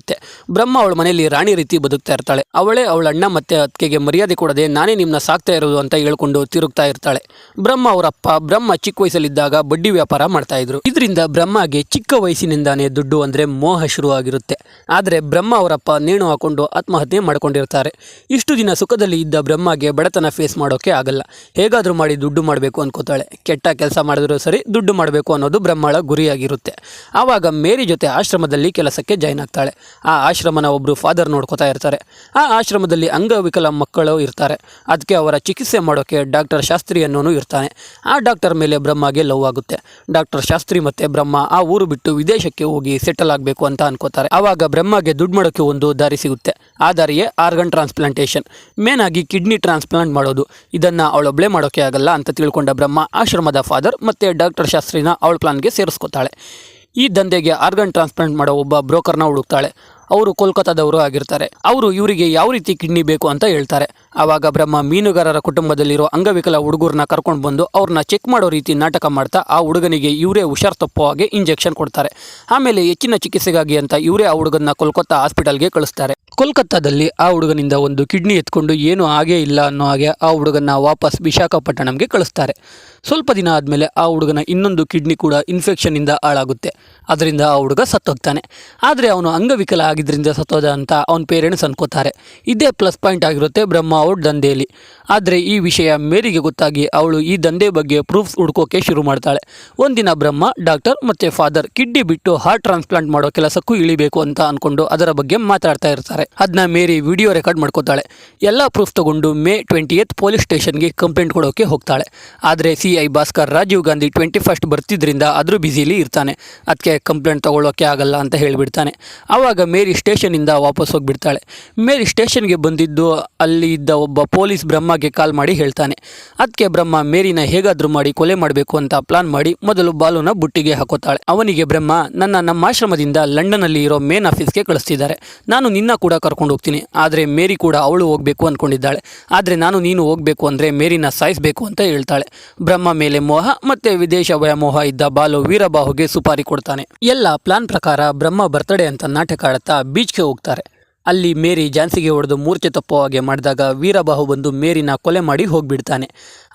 ಬ್ರಹ್ಮ ಅವಳ ಮನೆಯಲ್ಲಿ ರಾಣಿ ರೀತಿ ಬದುಕ್ತಾ ಇರ್ತಾಳೆ. ಅವಳೇ ಅವಳ ಅಣ್ಣ ಮತ್ತೆ ಅತ್ತಿಗೆಗೆ ಮರ್ಯಾದೆ ಕೊಡದೆ ನಾನೇ ನಿಮ್ಮನ್ನ ಸಾಕ್ತಾ ಇರೋದು ಅಂತ ಹೇಳ್ಕೊಂಡು ತಿರುಗ್ತಾ ಇರ್ತಾಳೆ. ಬ್ರಹ್ಮ ಅವರಪ್ಪ ಬ್ರಹ್ಮ ಚಿಕ್ಕ ವಯಸ್ಸಲ್ಲಿದ್ದಾಗ ಬಡ್ಡಿ ವ್ಯಾಪಾರ ಮಾಡ್ತಾ ಇದ್ರು. ಇದರಿಂದ ಬ್ರಹ್ಮಗೆ ಚಿಕ್ಕ ವಯಸ್ಸಿನಿಂದಾನೇ ದುಡ್ಡು ಅಂದ್ರೆ ಮೋಹ ಶುರುವಾಗಿರುತ್ತೆ. ಆದರೆ ಬ್ರಹ್ಮ ಅವರಪ್ಪ ನೇಣು ಹಾಕೊಂಡು ಆತ್ಮಹತ್ಯೆ ಮಾಡ್ಕೊಂಡಿರ್ತಾರೆ. ಇಷ್ಟು ದಿನ ಸುಖದಲ್ಲಿ ಇದ್ದ ಬ್ರಹ್ಮಗೆ ಬಡತನ ಫೇಸ್ ಮಾಡೋಕೆ ಆಗಲ್ಲ. ಹೇಗಾದರೂ ಮಾಡಿ ದುಡ್ಡು ಮಾಡಬೇಕು ಅನ್ಕೋತಾಳೆ. ಕೆಟ್ಟ ಕೆಲಸ ಮಾಡಿದ್ರು ಸರಿ, ದುಡ್ಡು ಮಾಡಬೇಕು ಅನ್ನೋದು ಬ್ರಹ್ಮಳ ಗುರಿಯಾಗಿರುತ್ತೆ. ಆವಾಗ ಮೇರಿ ಜೊತೆ ಆಶ್ರಮದಲ್ಲಿ ಕೆಲಸಕ್ಕೆ ಜಾಯ್ನ್ ಆಗ್ತಾಳೆ. ಆ ಆಶ್ರಮನ ಒಬ್ಬರು ಫಾದರ್ ನೋಡ್ಕೋತಾ ಇರ್ತಾರೆ. ಆ ಆಶ್ರಮದಲ್ಲಿ ಅಂಗವಿಕಲ ಮಕ್ಕಳು ಇರ್ತಾರೆ. ಅದಕ್ಕೆ ಅವರ ಚಿಕಿತ್ಸೆ ಮಾಡೋಕೆ ಡಾಕ್ಟರ್ ಶಾಸ್ತ್ರಿ ಅನ್ನೋನು ಇರ್ತಾನೆ. ಆ ಡಾಕ್ಟರ್ ಮೇಲೆ ಬ್ರಹ್ಮಗೆ ಲವ್ ಆಗುತ್ತೆ. ಡಾಕ್ಟರ್ ಶಾಸ್ತ್ರಿ ಮತ್ತೆ ಬ್ರಹ್ಮ ಆ ಊರು ಬಿಟ್ಟು ವಿದೇಶಕ್ಕೆ ಹೋಗಿ ಸೆಟಲ್ ಆಗಬೇಕು ಅಂತ ಅನ್ಕೋತಾರೆ. ಆವಾಗ ಬ್ರಹ್ಮಗೆ ದುಡ್ಡು ಮಾಡೋಕ್ಕೆ ಒಂದು ದಾರಿ ಸಿಗುತ್ತೆ. ಆ ದಾರಿಯೇ ಆರ್ಗನ್ ಟ್ರಾನ್ಸ್ಪ್ಲಾಂಟೇಷನ್ ಮೇನ್ ಆಗಿ ಕಿಡ್ನಿ ಟ್ರಾನ್ಸ್ಪ್ಲಾಂಟ್ ಮಾಡೋದು. ಇದನ್ನ ಅವಳೊಬ್ಳೆ ಮಾಡೋಕ್ಕೆ ಆಗಲ್ಲ ಅಂತ ತಿಳ್ಕೊಂಡ ಬ್ರಹ್ಮ ಆಶ್ರಮದ ಫಾದರ್ ಮತ್ತೆ ಡಾಕ್ಟರ್ ಶಾಸ್ತ್ರಿನ ಅವಳ ಪ್ಲಾನ್ಗೆ ಸೇರಿಸ್ಕೊತಾಳೆ. ಈ ದಂಧೆಗೆ ಆರ್ಗನ್ ಟ್ರಾನ್ಸ್ಪ್ಲಾಂಟ್ ಮಾಡೋ ಒಬ್ಬ ಬ್ರೋಕರ್ನ ಹುಡುಕ್ತಾಳೆ. ಅವರು ಕೋಲ್ಕತ್ತಾದವರು ಆಗಿರ್ತಾರೆ. ಅವರು ಇವರಿಗೆ ಯಾವ ರೀತಿ ಕಿಡ್ನಿ ಬೇಕು ಅಂತ ಹೇಳ್ತಾರೆ. ಆವಾಗ ಬ್ರಹ್ಮ ಮೀನುಗಾರರ ಕುಟುಂಬದಲ್ಲಿರೋ ಅಂಗವಿಕಲ ಹುಡುಗರನ್ನ ಕರ್ಕೊಂಡು ಬಂದು ಅವ್ರನ್ನ ಚೆಕ್ ಮಾಡೋ ರೀತಿ ನಾಟಕ ಮಾಡ್ತಾ ಆ ಹುಡುಗನಿಗೆ ಇವರೇ ಹುಷಾರ್ ತಪ್ಪೋ ಹಾಗೆ ಇಂಜೆಕ್ಷನ್ ಕೊಡ್ತಾರೆ. ಆಮೇಲೆ ಹೆಚ್ಚಿನ ಚಿಕಿತ್ಸೆಗಾಗಿ ಅಂತ ಇವರೇ ಆ ಹುಡುಗನ ಕೋಲ್ಕತ್ತಾ ಹಾಸ್ಪಿಟಲ್ಗೆ ಕಳಿಸ್ತಾರೆ. ಕೋಲ್ಕತ್ತಾದಲ್ಲಿ ಆ ಹುಡುಗನಿಂದ ಒಂದು ಕಿಡ್ನಿ ಎತ್ಕೊಂಡು ಏನು ಆಗೇ ಇಲ್ಲ ಅನ್ನೋ ಹಾಗೆ ಆ ಹುಡುಗನ ವಾಪಸ್ ವಿಶಾಖಪಟ್ಟಣಂಗೆ ಕಳಿಸ್ತಾರೆ. ಸ್ವಲ್ಪ ದಿನ ಆದಮೇಲೆ ಆ ಹುಡುಗನ ಇನ್ನೊಂದು ಕಿಡ್ನಿ ಕೂಡ ಇನ್ಫೆಕ್ಷನ್ನಿಂದ ಹಾಳಾಗುತ್ತೆ. ಅದರಿಂದ ಆ ಹುಡುಗ ಸತ್ತೋಗ್ತಾನೆ. ಆದರೆ ಅವನು ಅಂಗವಿಕಲ ಆಗಿದ್ದರಿಂದ ಸತ್ತೋದ ಅಂತ ಅವನ ಪೇರೆಂಟ್ಸ್ ಅನ್ಕೋತಾರೆ. ಇದೇ ಪ್ಲಸ್ ಪಾಯಿಂಟ್ ಆಗಿರುತ್ತೆ ಬ್ರಹ್ಮ ಔಟ್ ದಂಧೆಯಲ್ಲಿ. ಆದರೆ ಈ ವಿಷಯ ಮೇರಿಗೆ ಗೊತ್ತಾಗಿ ಅವಳು ಈ ದಂಧೆ ಬಗ್ಗೆ ಪ್ರೂಫ್ಸ್ ಹುಡ್ಕೋಕೆ ಶುರು ಮಾಡ್ತಾಳೆ. ಒಂದಿನ ಬ್ರಹ್ಮ, ಡಾಕ್ಟರ್ ಮತ್ತು ಫಾದರ್ ಕಿಡ್ನಿ ಬಿಟ್ಟು ಹಾರ್ಟ್ ಟ್ರಾನ್ಸ್ಪ್ಲಾಂಟ್ ಮಾಡೋ ಕೆಲಸಕ್ಕೂ ಇಳಿಬೇಕು ಅಂತ ಅಂದ್ಕೊಂಡು ಅದರ ಬಗ್ಗೆ ಮಾತಾಡ್ತಾ ಇರ್ತಾರೆ. ಅದನ್ನ ಮೇರಿ ವಿಡಿಯೋ ರೆಕಾರ್ಡ್ ಮಾಡ್ಕೋತಾಳೆ. ಎಲ್ಲ ಪ್ರೂಫ್ ತಗೊಂಡು ಮೇ ಟ್ವೆಂಟಿ ಏತ್ ಪೊಲೀಸ್ ಸ್ಟೇಷನ್ಗೆ ಕಂಪ್ಲೇಂಟ್ ಕೊಡೋಕೆ ಹೋಗ್ತಾಳೆ. ಆದರೆ C I Bhaskar Rajeev Gandhi twenty first ಬರ್ತಿದ್ರಿಂದ ಆದರೂ ಬ್ಯುಸಿಲಿ ಇರ್ತಾನೆ. ಅದಕ್ಕೆ ಕಂಪ್ಲೇಂಟ್ ತಗೊಳ್ಳೋಕೆ ಆಗಲ್ಲ ಅಂತ ಹೇಳಿಬಿಡ್ತಾನೆ. ಆವಾಗ ಮೇರಿ ಸ್ಟೇಷನಿಂದ ವಾಪಸ್ ಹೋಗಿಬಿಡ್ತಾಳೆ. ಮೇರಿ ಸ್ಟೇಷನ್ಗೆ ಬಂದಿದ್ದು ಅಲ್ಲಿ ಅಲ್ಲಿದ್ದ ಒಬ್ಬ ಪೊಲೀಸ್ ಬ್ರಹ್ಮಗೆ ಕಾಲ್ ಮಾಡಿ ಹೇಳ್ತಾನೆ. ಅದಕ್ಕೆ ಬ್ರಹ್ಮ ಮೇರಿನ ಹೇಗಾದರೂ ಮಾಡಿ ಕೊಲೆ ಮಾಡಬೇಕು ಅಂತ ಪ್ಲಾನ್ ಮಾಡಿ ಮೊದಲು ಬಾಲುನ ಬುಟ್ಟಿಗೆ ಹಾಕೋತಾಳೆ. ಅವನಿಗೆ ಬ್ರಹ್ಮ, ನನ್ನ ನಮ್ಮ ಆಶ್ರಮದಿಂದ ಲಂಡನ್ನಲ್ಲಿ ಇರೋ ಮೇನ್ ಆಫೀಸ್ಗೆ ಕಳಿಸ್ತಿದ್ದಾರೆ. ನಾನು ನಿನ್ನ ಕೂಡ ಕರ್ಕೊಂಡು ಹೋಗ್ತೀನಿ. ಆದರೆ ಮೇರಿ ಕೂಡ ಅವಳು ಹೋಗಬೇಕು ಅಂದ್ಕೊಂಡಿದ್ದಾಳೆ ಆದರೆ ನಾನು ನೀನು ಹೋಗಬೇಕು ಅಂದರೆ ಮೇರಿನ ಸಾಯಿಸಬೇಕು ಅಂತ ಹೇಳ್ತಾಳೆ. ಬ್ರಹ್ಮ ಮೇಲೆ ಮೋಹ ಮತ್ತೆ ವಿದೇಶ ವ್ಯಾಮೋಹ ಇದ್ದ ಬಾಲು ವೀರಬಾಹುಗೆ ಸುಪಾರಿ ಕೊಡ್ತಾನೆ. ಎಲ್ಲ ಪ್ಲಾನ್ ಪ್ರಕಾರ ಬ್ರಹ್ಮ ಬರ್ತಡೆ ಅಂತ ನಾಟಕ ಆಡುತ್ತಾ ಬೀಚ್ಗೆ ಹೋಗ್ತಾರೆ. ಅಲ್ಲಿ ಮೇರಿ ಜಾನ್ಸಿಗೆ ಹೊಡೆದು ಮೂರ್ಛೆ ತಪ್ಪೋ ಹಾಗೆ ಮಾಡಿದಾಗ ವೀರಬಾಹು ಬಂದು ಮೇರಿನ ಕೊಲೆ ಮಾಡಿ ಹೋಗಿಬಿಡ್ತಾನೆ.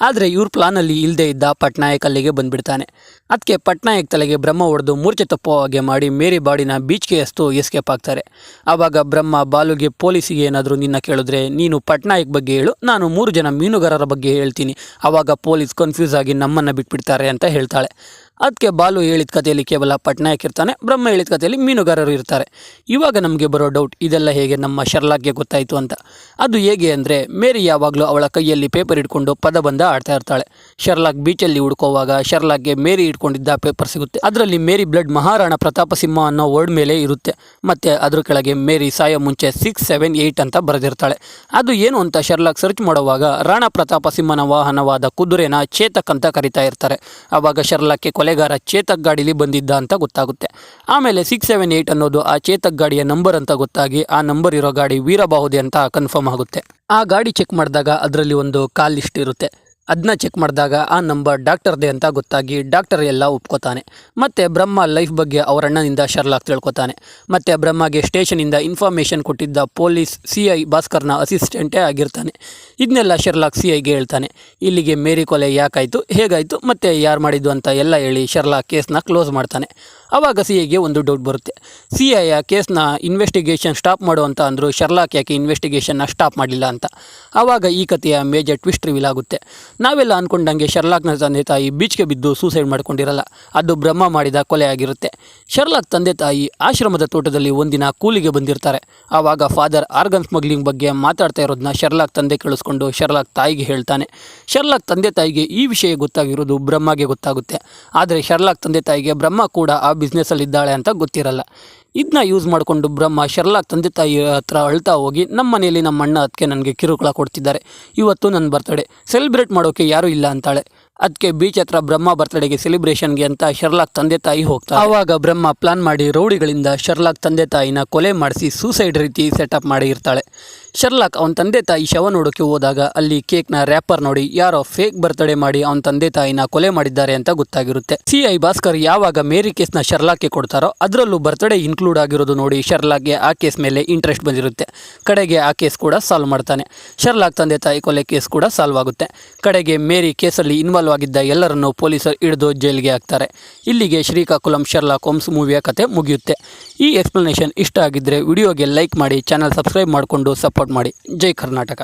ಆದರೆ ಇವ್ರ ಪ್ಲಾನಲ್ಲಿ ಇಲ್ಲದೇ ಇದ್ದ ಪಟ್ನಾಯಕ್ ಅಲ್ಲಿಗೆ ಬಂದುಬಿಡ್ತಾನೆ. ಅದಕ್ಕೆ ಪಟ್ನಾಯಕ್ ತಲೆಗೆ ಬ್ರಹ್ಮ ಹೊಡೆದು ಮೂರ್ಛೆ ತಪ್ಪೋ ಹಾಗೆ ಮಾಡಿ ಮೇರಿ ಬಾಡಿನ ಬೀಚ್ಗೆ ಎಸ್ತು ಎಸ್ಕೇಪ್ ಆಗ್ತಾರೆ. ಆವಾಗ ಬ್ರಹ್ಮ ಬಾಲುಗೆ ಪೊಲೀಸಿಗೆ ಏನಾದರೂ ನಿನ್ನ ಕೇಳಿದ್ರೆ ನೀನು ಪಟ್ನಾಯಕ್ ಬಗ್ಗೆ ಹೇಳು, ನಾನು ಮೂರು ಜನ ಮೀನುಗಾರರ ಬಗ್ಗೆ ಹೇಳ್ತೀನಿ. ಆವಾಗ ಪೊಲೀಸ್ ಕನ್ಫ್ಯೂಸ್ ಆಗಿ ನಮ್ಮನ್ನು ಬಿಟ್ಬಿಡ್ತಾರೆ ಅಂತ ಹೇಳ್ತಾಳೆ. ಅದಕ್ಕೆ ಬಾಲು ಹೇಳಿದ ಕಥೆಯಲ್ಲಿ ಕೇವಲ ಪಟ್ನಾಯಕ್ ಇರ್ತಾನೆ, ಬ್ರಹ್ಮ ಹೇಳಿದ ಕಥೆಯಲ್ಲಿ ಮೀನುಗಾರರು ಇರ್ತಾರೆ. ಇವಾಗ ನಮಗೆ ಬರೋ ಡೌಟ್ ಇದೆಲ್ಲ ಹೇಗೆ ನಮ್ಮ ಶರ್ಲಾಕ್ಗೆ ಗೊತ್ತಾಯಿತು ಅಂತ. ಅದು ಹೇಗೆ ಅಂದರೆ, ಮೇರಿ ಯಾವಾಗಲೂ ಅವಳ ಕೈಯಲ್ಲಿ ಪೇಪರ್ ಇಟ್ಕೊಂಡು ಪದಬಂಧ ಆಡ್ತಾ ಇರ್ತಾಳೆ. ಶರ್ಲಾಕ್ ಬೀಚಲ್ಲಿ ಹುಡ್ಕೋವಾಗ ಶರ್ಲಾಕ್ಗೆ ಮೇರಿ ಇಟ್ಕೊಂಡಿದ್ದ ಪೇಪರ್ ಸಿಗುತ್ತೆ. ಅದರಲ್ಲಿ ಮೇರಿ ಬ್ಲಡ್ ಮಹಾರಾಣ ಪ್ರತಾಪ ಸಿಂಹ ಅನ್ನೋ ವರ್ಡ್ ಮೇಲೆ ಇರುತ್ತೆ. ಮತ್ತು ಅದ್ರ ಕೆಳಗೆ ಮೇರಿ ಸಾಯೋ ಮುಂಚೆ ಸಿಕ್ಸ್ ಸೆವೆನ್ ಏಯ್ಟ್ ಅಂತ ಬರೆದಿರ್ತಾಳೆ. ಅದು ಏನು ಅಂತ ಶರ್ಲಾಕ್ ಸರ್ಚ್ ಮಾಡುವಾಗ ರಾಣಾ ಪ್ರತಾಪ ಸಿಂಹನ ವಾಹನವಾದ ಕುದುರೆನ ಚೇತಕ್ ಅಂತ ಕರಿತಾ ಇರ್ತಾರೆ. ಆವಾಗ ಶರ್ಲಾಕ್ಗೆ ಕೊಲೆಗಾರ ಚೇತಕ್ ಗಾಡಿಲಿ ಬಂದಿದ್ದ ಅಂತ ಗೊತ್ತಾಗುತ್ತೆ. ಆಮೇಲೆ ಸಿಕ್ಸ್ ಸೆವೆನ್ ಏಯ್ಟ್ ಅನ್ನೋದು ಆ ಚೇತಕ್ ಗಾಡಿಯ ನಂಬರ್ ಅಂತ ಗೊತ್ತಾಗಿ ಆ ನಂಬರ್ ಇರೋ ಗಾಡಿ ವೀರಬಾಹುದೆ ಅಂತ ಕನ್ಫರ್ಮ್ ಆಗುತ್ತೆ. ಆ ಗಾಡಿ ಚೆಕ್ ಮಾಡಿದಾಗ ಅದರಲ್ಲಿ ಒಂದು ಕಾಲ್ ಲಿಸ್ಟ್ ಇರುತ್ತೆ. ಅದನ್ನ ಚೆಕ್ ಮಾಡಿದಾಗ ಆ ನಂಬರ್ ಡಾಕ್ಟರ್ದೇ ಅಂತ ಗೊತ್ತಾಗಿ ಡಾಕ್ಟರ್ ಎಲ್ಲ ಒಪ್ಕೋತಾನೆ. ಮತ್ತು ಬ್ರಹ್ಮ ಲೈಫ್ ಬಗ್ಗೆ ಅವರ ಅಣ್ಣನಿಂದ ಶರ್ಲಾಕ್ ತಿಳ್ಕೊತಾನೆ. ಮತ್ತು ಬ್ರಹ್ಮಗೆ ಸ್ಟೇಷನಿಂದ ಇನ್ಫಾರ್ಮೇಷನ್ ಕೊಟ್ಟಿದ್ದ ಪೊಲೀಸ್ ಸಿ ಐ ಭಾಸ್ಕರ್ನ ಅಸಿಸ್ಟೆಂಟೇ ಆಗಿರ್ತಾನೆ. ಇದನ್ನೆಲ್ಲ ಶರ್ಲಾಕ್ ಸಿ ಐಗೆ ಹೇಳ್ತಾನೆ. ಇಲ್ಲಿಗೆ ಮೇರಿ ಕೊಲೆ ಯಾಕಾಯಿತು, ಹೇಗಾಯಿತು, ಮತ್ತು ಯಾರು ಮಾಡಿದ್ದು ಅಂತ ಎಲ್ಲ ಹೇಳಿ ಶರ್ಲಾಕ್ ಕೇಸ್ನ ಕ್ಲೋಸ್ ಮಾಡ್ತಾನೆ. ಆವಾಗ ಸಿ ಐಗೆ ಒಂದು ಡೌಟ್ ಬರುತ್ತೆ. ಸಿ ಐ ಆ ಕೇಸ್ನ ಇನ್ವೆಸ್ಟಿಗೇಷನ್ ಸ್ಟಾಪ್ ಮಾಡು ಅಂತ ಅಂದರು ಶರ್ಲಾಕ್ ಯಾಕೆ ಇನ್ವೆಸ್ಟಿಗೇಷನ್ನ ಸ್ಟಾಪ್ ಮಾಡಲಿಲ್ಲ ಅಂತ. ಆವಾಗ ಈ ಕಥೆಯ ಮೇಜರ್ ಟ್ವಿಸ್ಟ್ ರಿವೀಲ್ ಆಗುತ್ತೆ. ನಾವೆಲ್ಲ ಅಂದ್ಕೊಂಡಂಗೆ ಶರ್ಲಾಕ್ನ ತಂದೆ ತಾಯಿ ಬೀಚ್ಗೆ ಬಿದ್ದು ಸೂಸೈಡ್ ಮಾಡ್ಕೊಂಡಿರಲ್ಲ. ಅದು ಬ್ರಹ್ಮ ಮಾಡಿದ ಕೊಲೆ ಆಗಿರುತ್ತೆ. ಶರ್ಲಾಕ್ ತಂದೆ ತಾಯಿ ಆಶ್ರಮದ ತೋಟದಲ್ಲಿ ಒಂದಿನ ಕೂಲಿಗೆ ಬಂದಿರ್ತಾರೆ. ಆವಾಗ ಫಾದರ್ ಆರ್ಗನ್ ಸ್ಮಗ್ಲಿಂಗ್ ಬಗ್ಗೆ ಮಾತಾಡ್ತಾ ಇರೋದನ್ನ ಶರ್ಲಾಕ್ ತಂದೆ ಕೇಳಿಸ್ಕೊಂಡು ಶರ್ಲಾಕ್ ತಾಯಿಗೆ ಹೇಳ್ತಾನೆ. ಶರ್ಲಾಕ್ ತಂದೆ ತಾಯಿಗೆ ಈ ವಿಷಯ ಗೊತ್ತಾಗಿರೋದು ಬ್ರಹ್ಮಗೆ ಗೊತ್ತಾಗುತ್ತೆ. ಆದರೆ ಶರ್ಲಾಕ್ ತಂದೆ ತಾಯಿಗೆ ಬ್ರಹ್ಮ ಕೂಡ ಆ ಬಿಸ್ನೆಸ್ಸಲ್ಲಿದ್ದಾಳೆ ಅಂತ ಗೊತ್ತಿರಲ್ಲ. ಇದನ್ನ ಯೂಸ್ ಮಾಡಿಕೊಂಡು ಬ್ರಹ್ಮ ಶರ್ಲಾಕ್ ತಂದೆ ತಾಯಿ ಹತ್ರ ಅಳ್ತಾ ಹೋಗಿ ನಮ್ಮ ಮನೆಯಲ್ಲಿ ನಮ್ಮ ಅಣ್ಣ ಅದಕ್ಕೆ ನನಗೆ ಕಿರುಕುಳ ಕೊಡ್ತಿದ್ದಾರೆ. ಇವತ್ತು ನನ್ನ ಬರ್ತಡೆ ಸೆಲೆಬ್ರೇಟ್ ಮಾಡೋಕೆ ಯಾರೂ ಇಲ್ಲ ಅಂತಾಳೆ. ಅದಕ್ಕೆ ಬೀಚ್ ಹತ್ರ ಬ್ರಹ್ಮ ಬರ್ತ್ಡೇಗೆ ಸೆಲೆಬ್ರೇಷನ್ಗೆ ಅಂತ ಶರ್ಲಾಕ್ ತಂದೆ ತಾಯಿ ಹೋಗ್ತಾರೆ. ಆವಾಗ ಬ್ರಹ್ಮ ಪ್ಲಾನ್ ಮಾಡಿ ರೌಡಿಗಳಿಂದ ಶರ್ಲಾಕ್ ತಂದೆ ತಾಯಿನ ಕೊಲೆ ಮಾಡಿಸಿ ಸೂಸೈಡ್ ರೀತಿ ಸೆಟಪ್ ಮಾಡಿ ಇರ್ತಾಳೆ. ಶರ್ಲಾಕ್ ಅವನ ತಂದೆ ತಾಯಿ ಶವ ನೋಡೋಕೆ ಹೋದಾಗ ಅಲ್ಲಿ ಕೇಕ್ನ ರ್ಯಾಪರ್ ನೋಡಿ ಯಾರೋ ಫೇಕ್ ಬರ್ತ್ಡೇ ಮಾಡಿ ಅವನ ತಂದೆ ತಾಯಿನ ಕೊಲೆ ಮಾಡಿದ್ದಾರೆ ಅಂತ ಗೊತ್ತಾಗಿರುತ್ತೆ. ಸಿ ಐ ಭಾಸ್ಕರ್ ಯಾವಾಗ ಮೇರಿ ಕೇಸ್ನ ಶರ್ಲಾಕ್ಗೆ ಕೊಡ್ತಾರೋ ಅದರಲ್ಲೂ ಬರ್ತ್ಡೇ ಇನ್ಕ್ಲೂಡ್ ಆಗಿರೋದು ನೋಡಿ ಶರ್ಲಾಕ್ಗೆ ಆ ಕೇಸ್ ಮೇಲೆ ಇಂಟ್ರೆಸ್ಟ್ ಬಂದಿರುತ್ತೆ. ಕಡೆಗೆ ಆ ಕೇಸ್ ಕೂಡ ಸಾಲ್ವ್ ಮಾಡ್ತಾನೆ. ಶರ್ಲಾಕ್ ತಂದೆ ತಾಯಿ ಕೊಲೆ ಕೇಸ್ ಕೂಡ ಸಾಲ್ವ್ ಆಗುತ್ತೆ. ಕಡೆಗೆ ಮೇರಿ ಕೇಸಲ್ಲಿ ಇನ್ವಾಲ್ವ್ ಆಗಿದ್ದ ಎಲ್ಲರನ್ನು ಪೊಲೀಸರು ಹಿಡಿದು ಜೈಲಿಗೆ ಹಾಕ್ತಾರೆ. ಇಲ್ಲಿಗೆ ಶ್ರೀಕಾಕುಲಂ ಶರ್ಲಾಕ್ ಹೋಮ್ಸ್ ಮೂವಿಯ ಕತೆ ಮುಗಿಯುತ್ತೆ. ಈ ಎಕ್ಸ್ಪ್ಲನೇಷನ್ ಇಷ್ಟ ಆಗಿದ್ದರೆ ವಿಡಿಯೋಗೆ ಲೈಕ್ ಮಾಡಿ, ಚಾನಲ್ ಸಬ್ಸ್ಕ್ರೈಬ್ ಮಾಡಿಕೊಂಡು ಸಪೋರ್ಟ್ ಮಾಡಿ. ಜೈ ಕರ್ನಾಟಕ.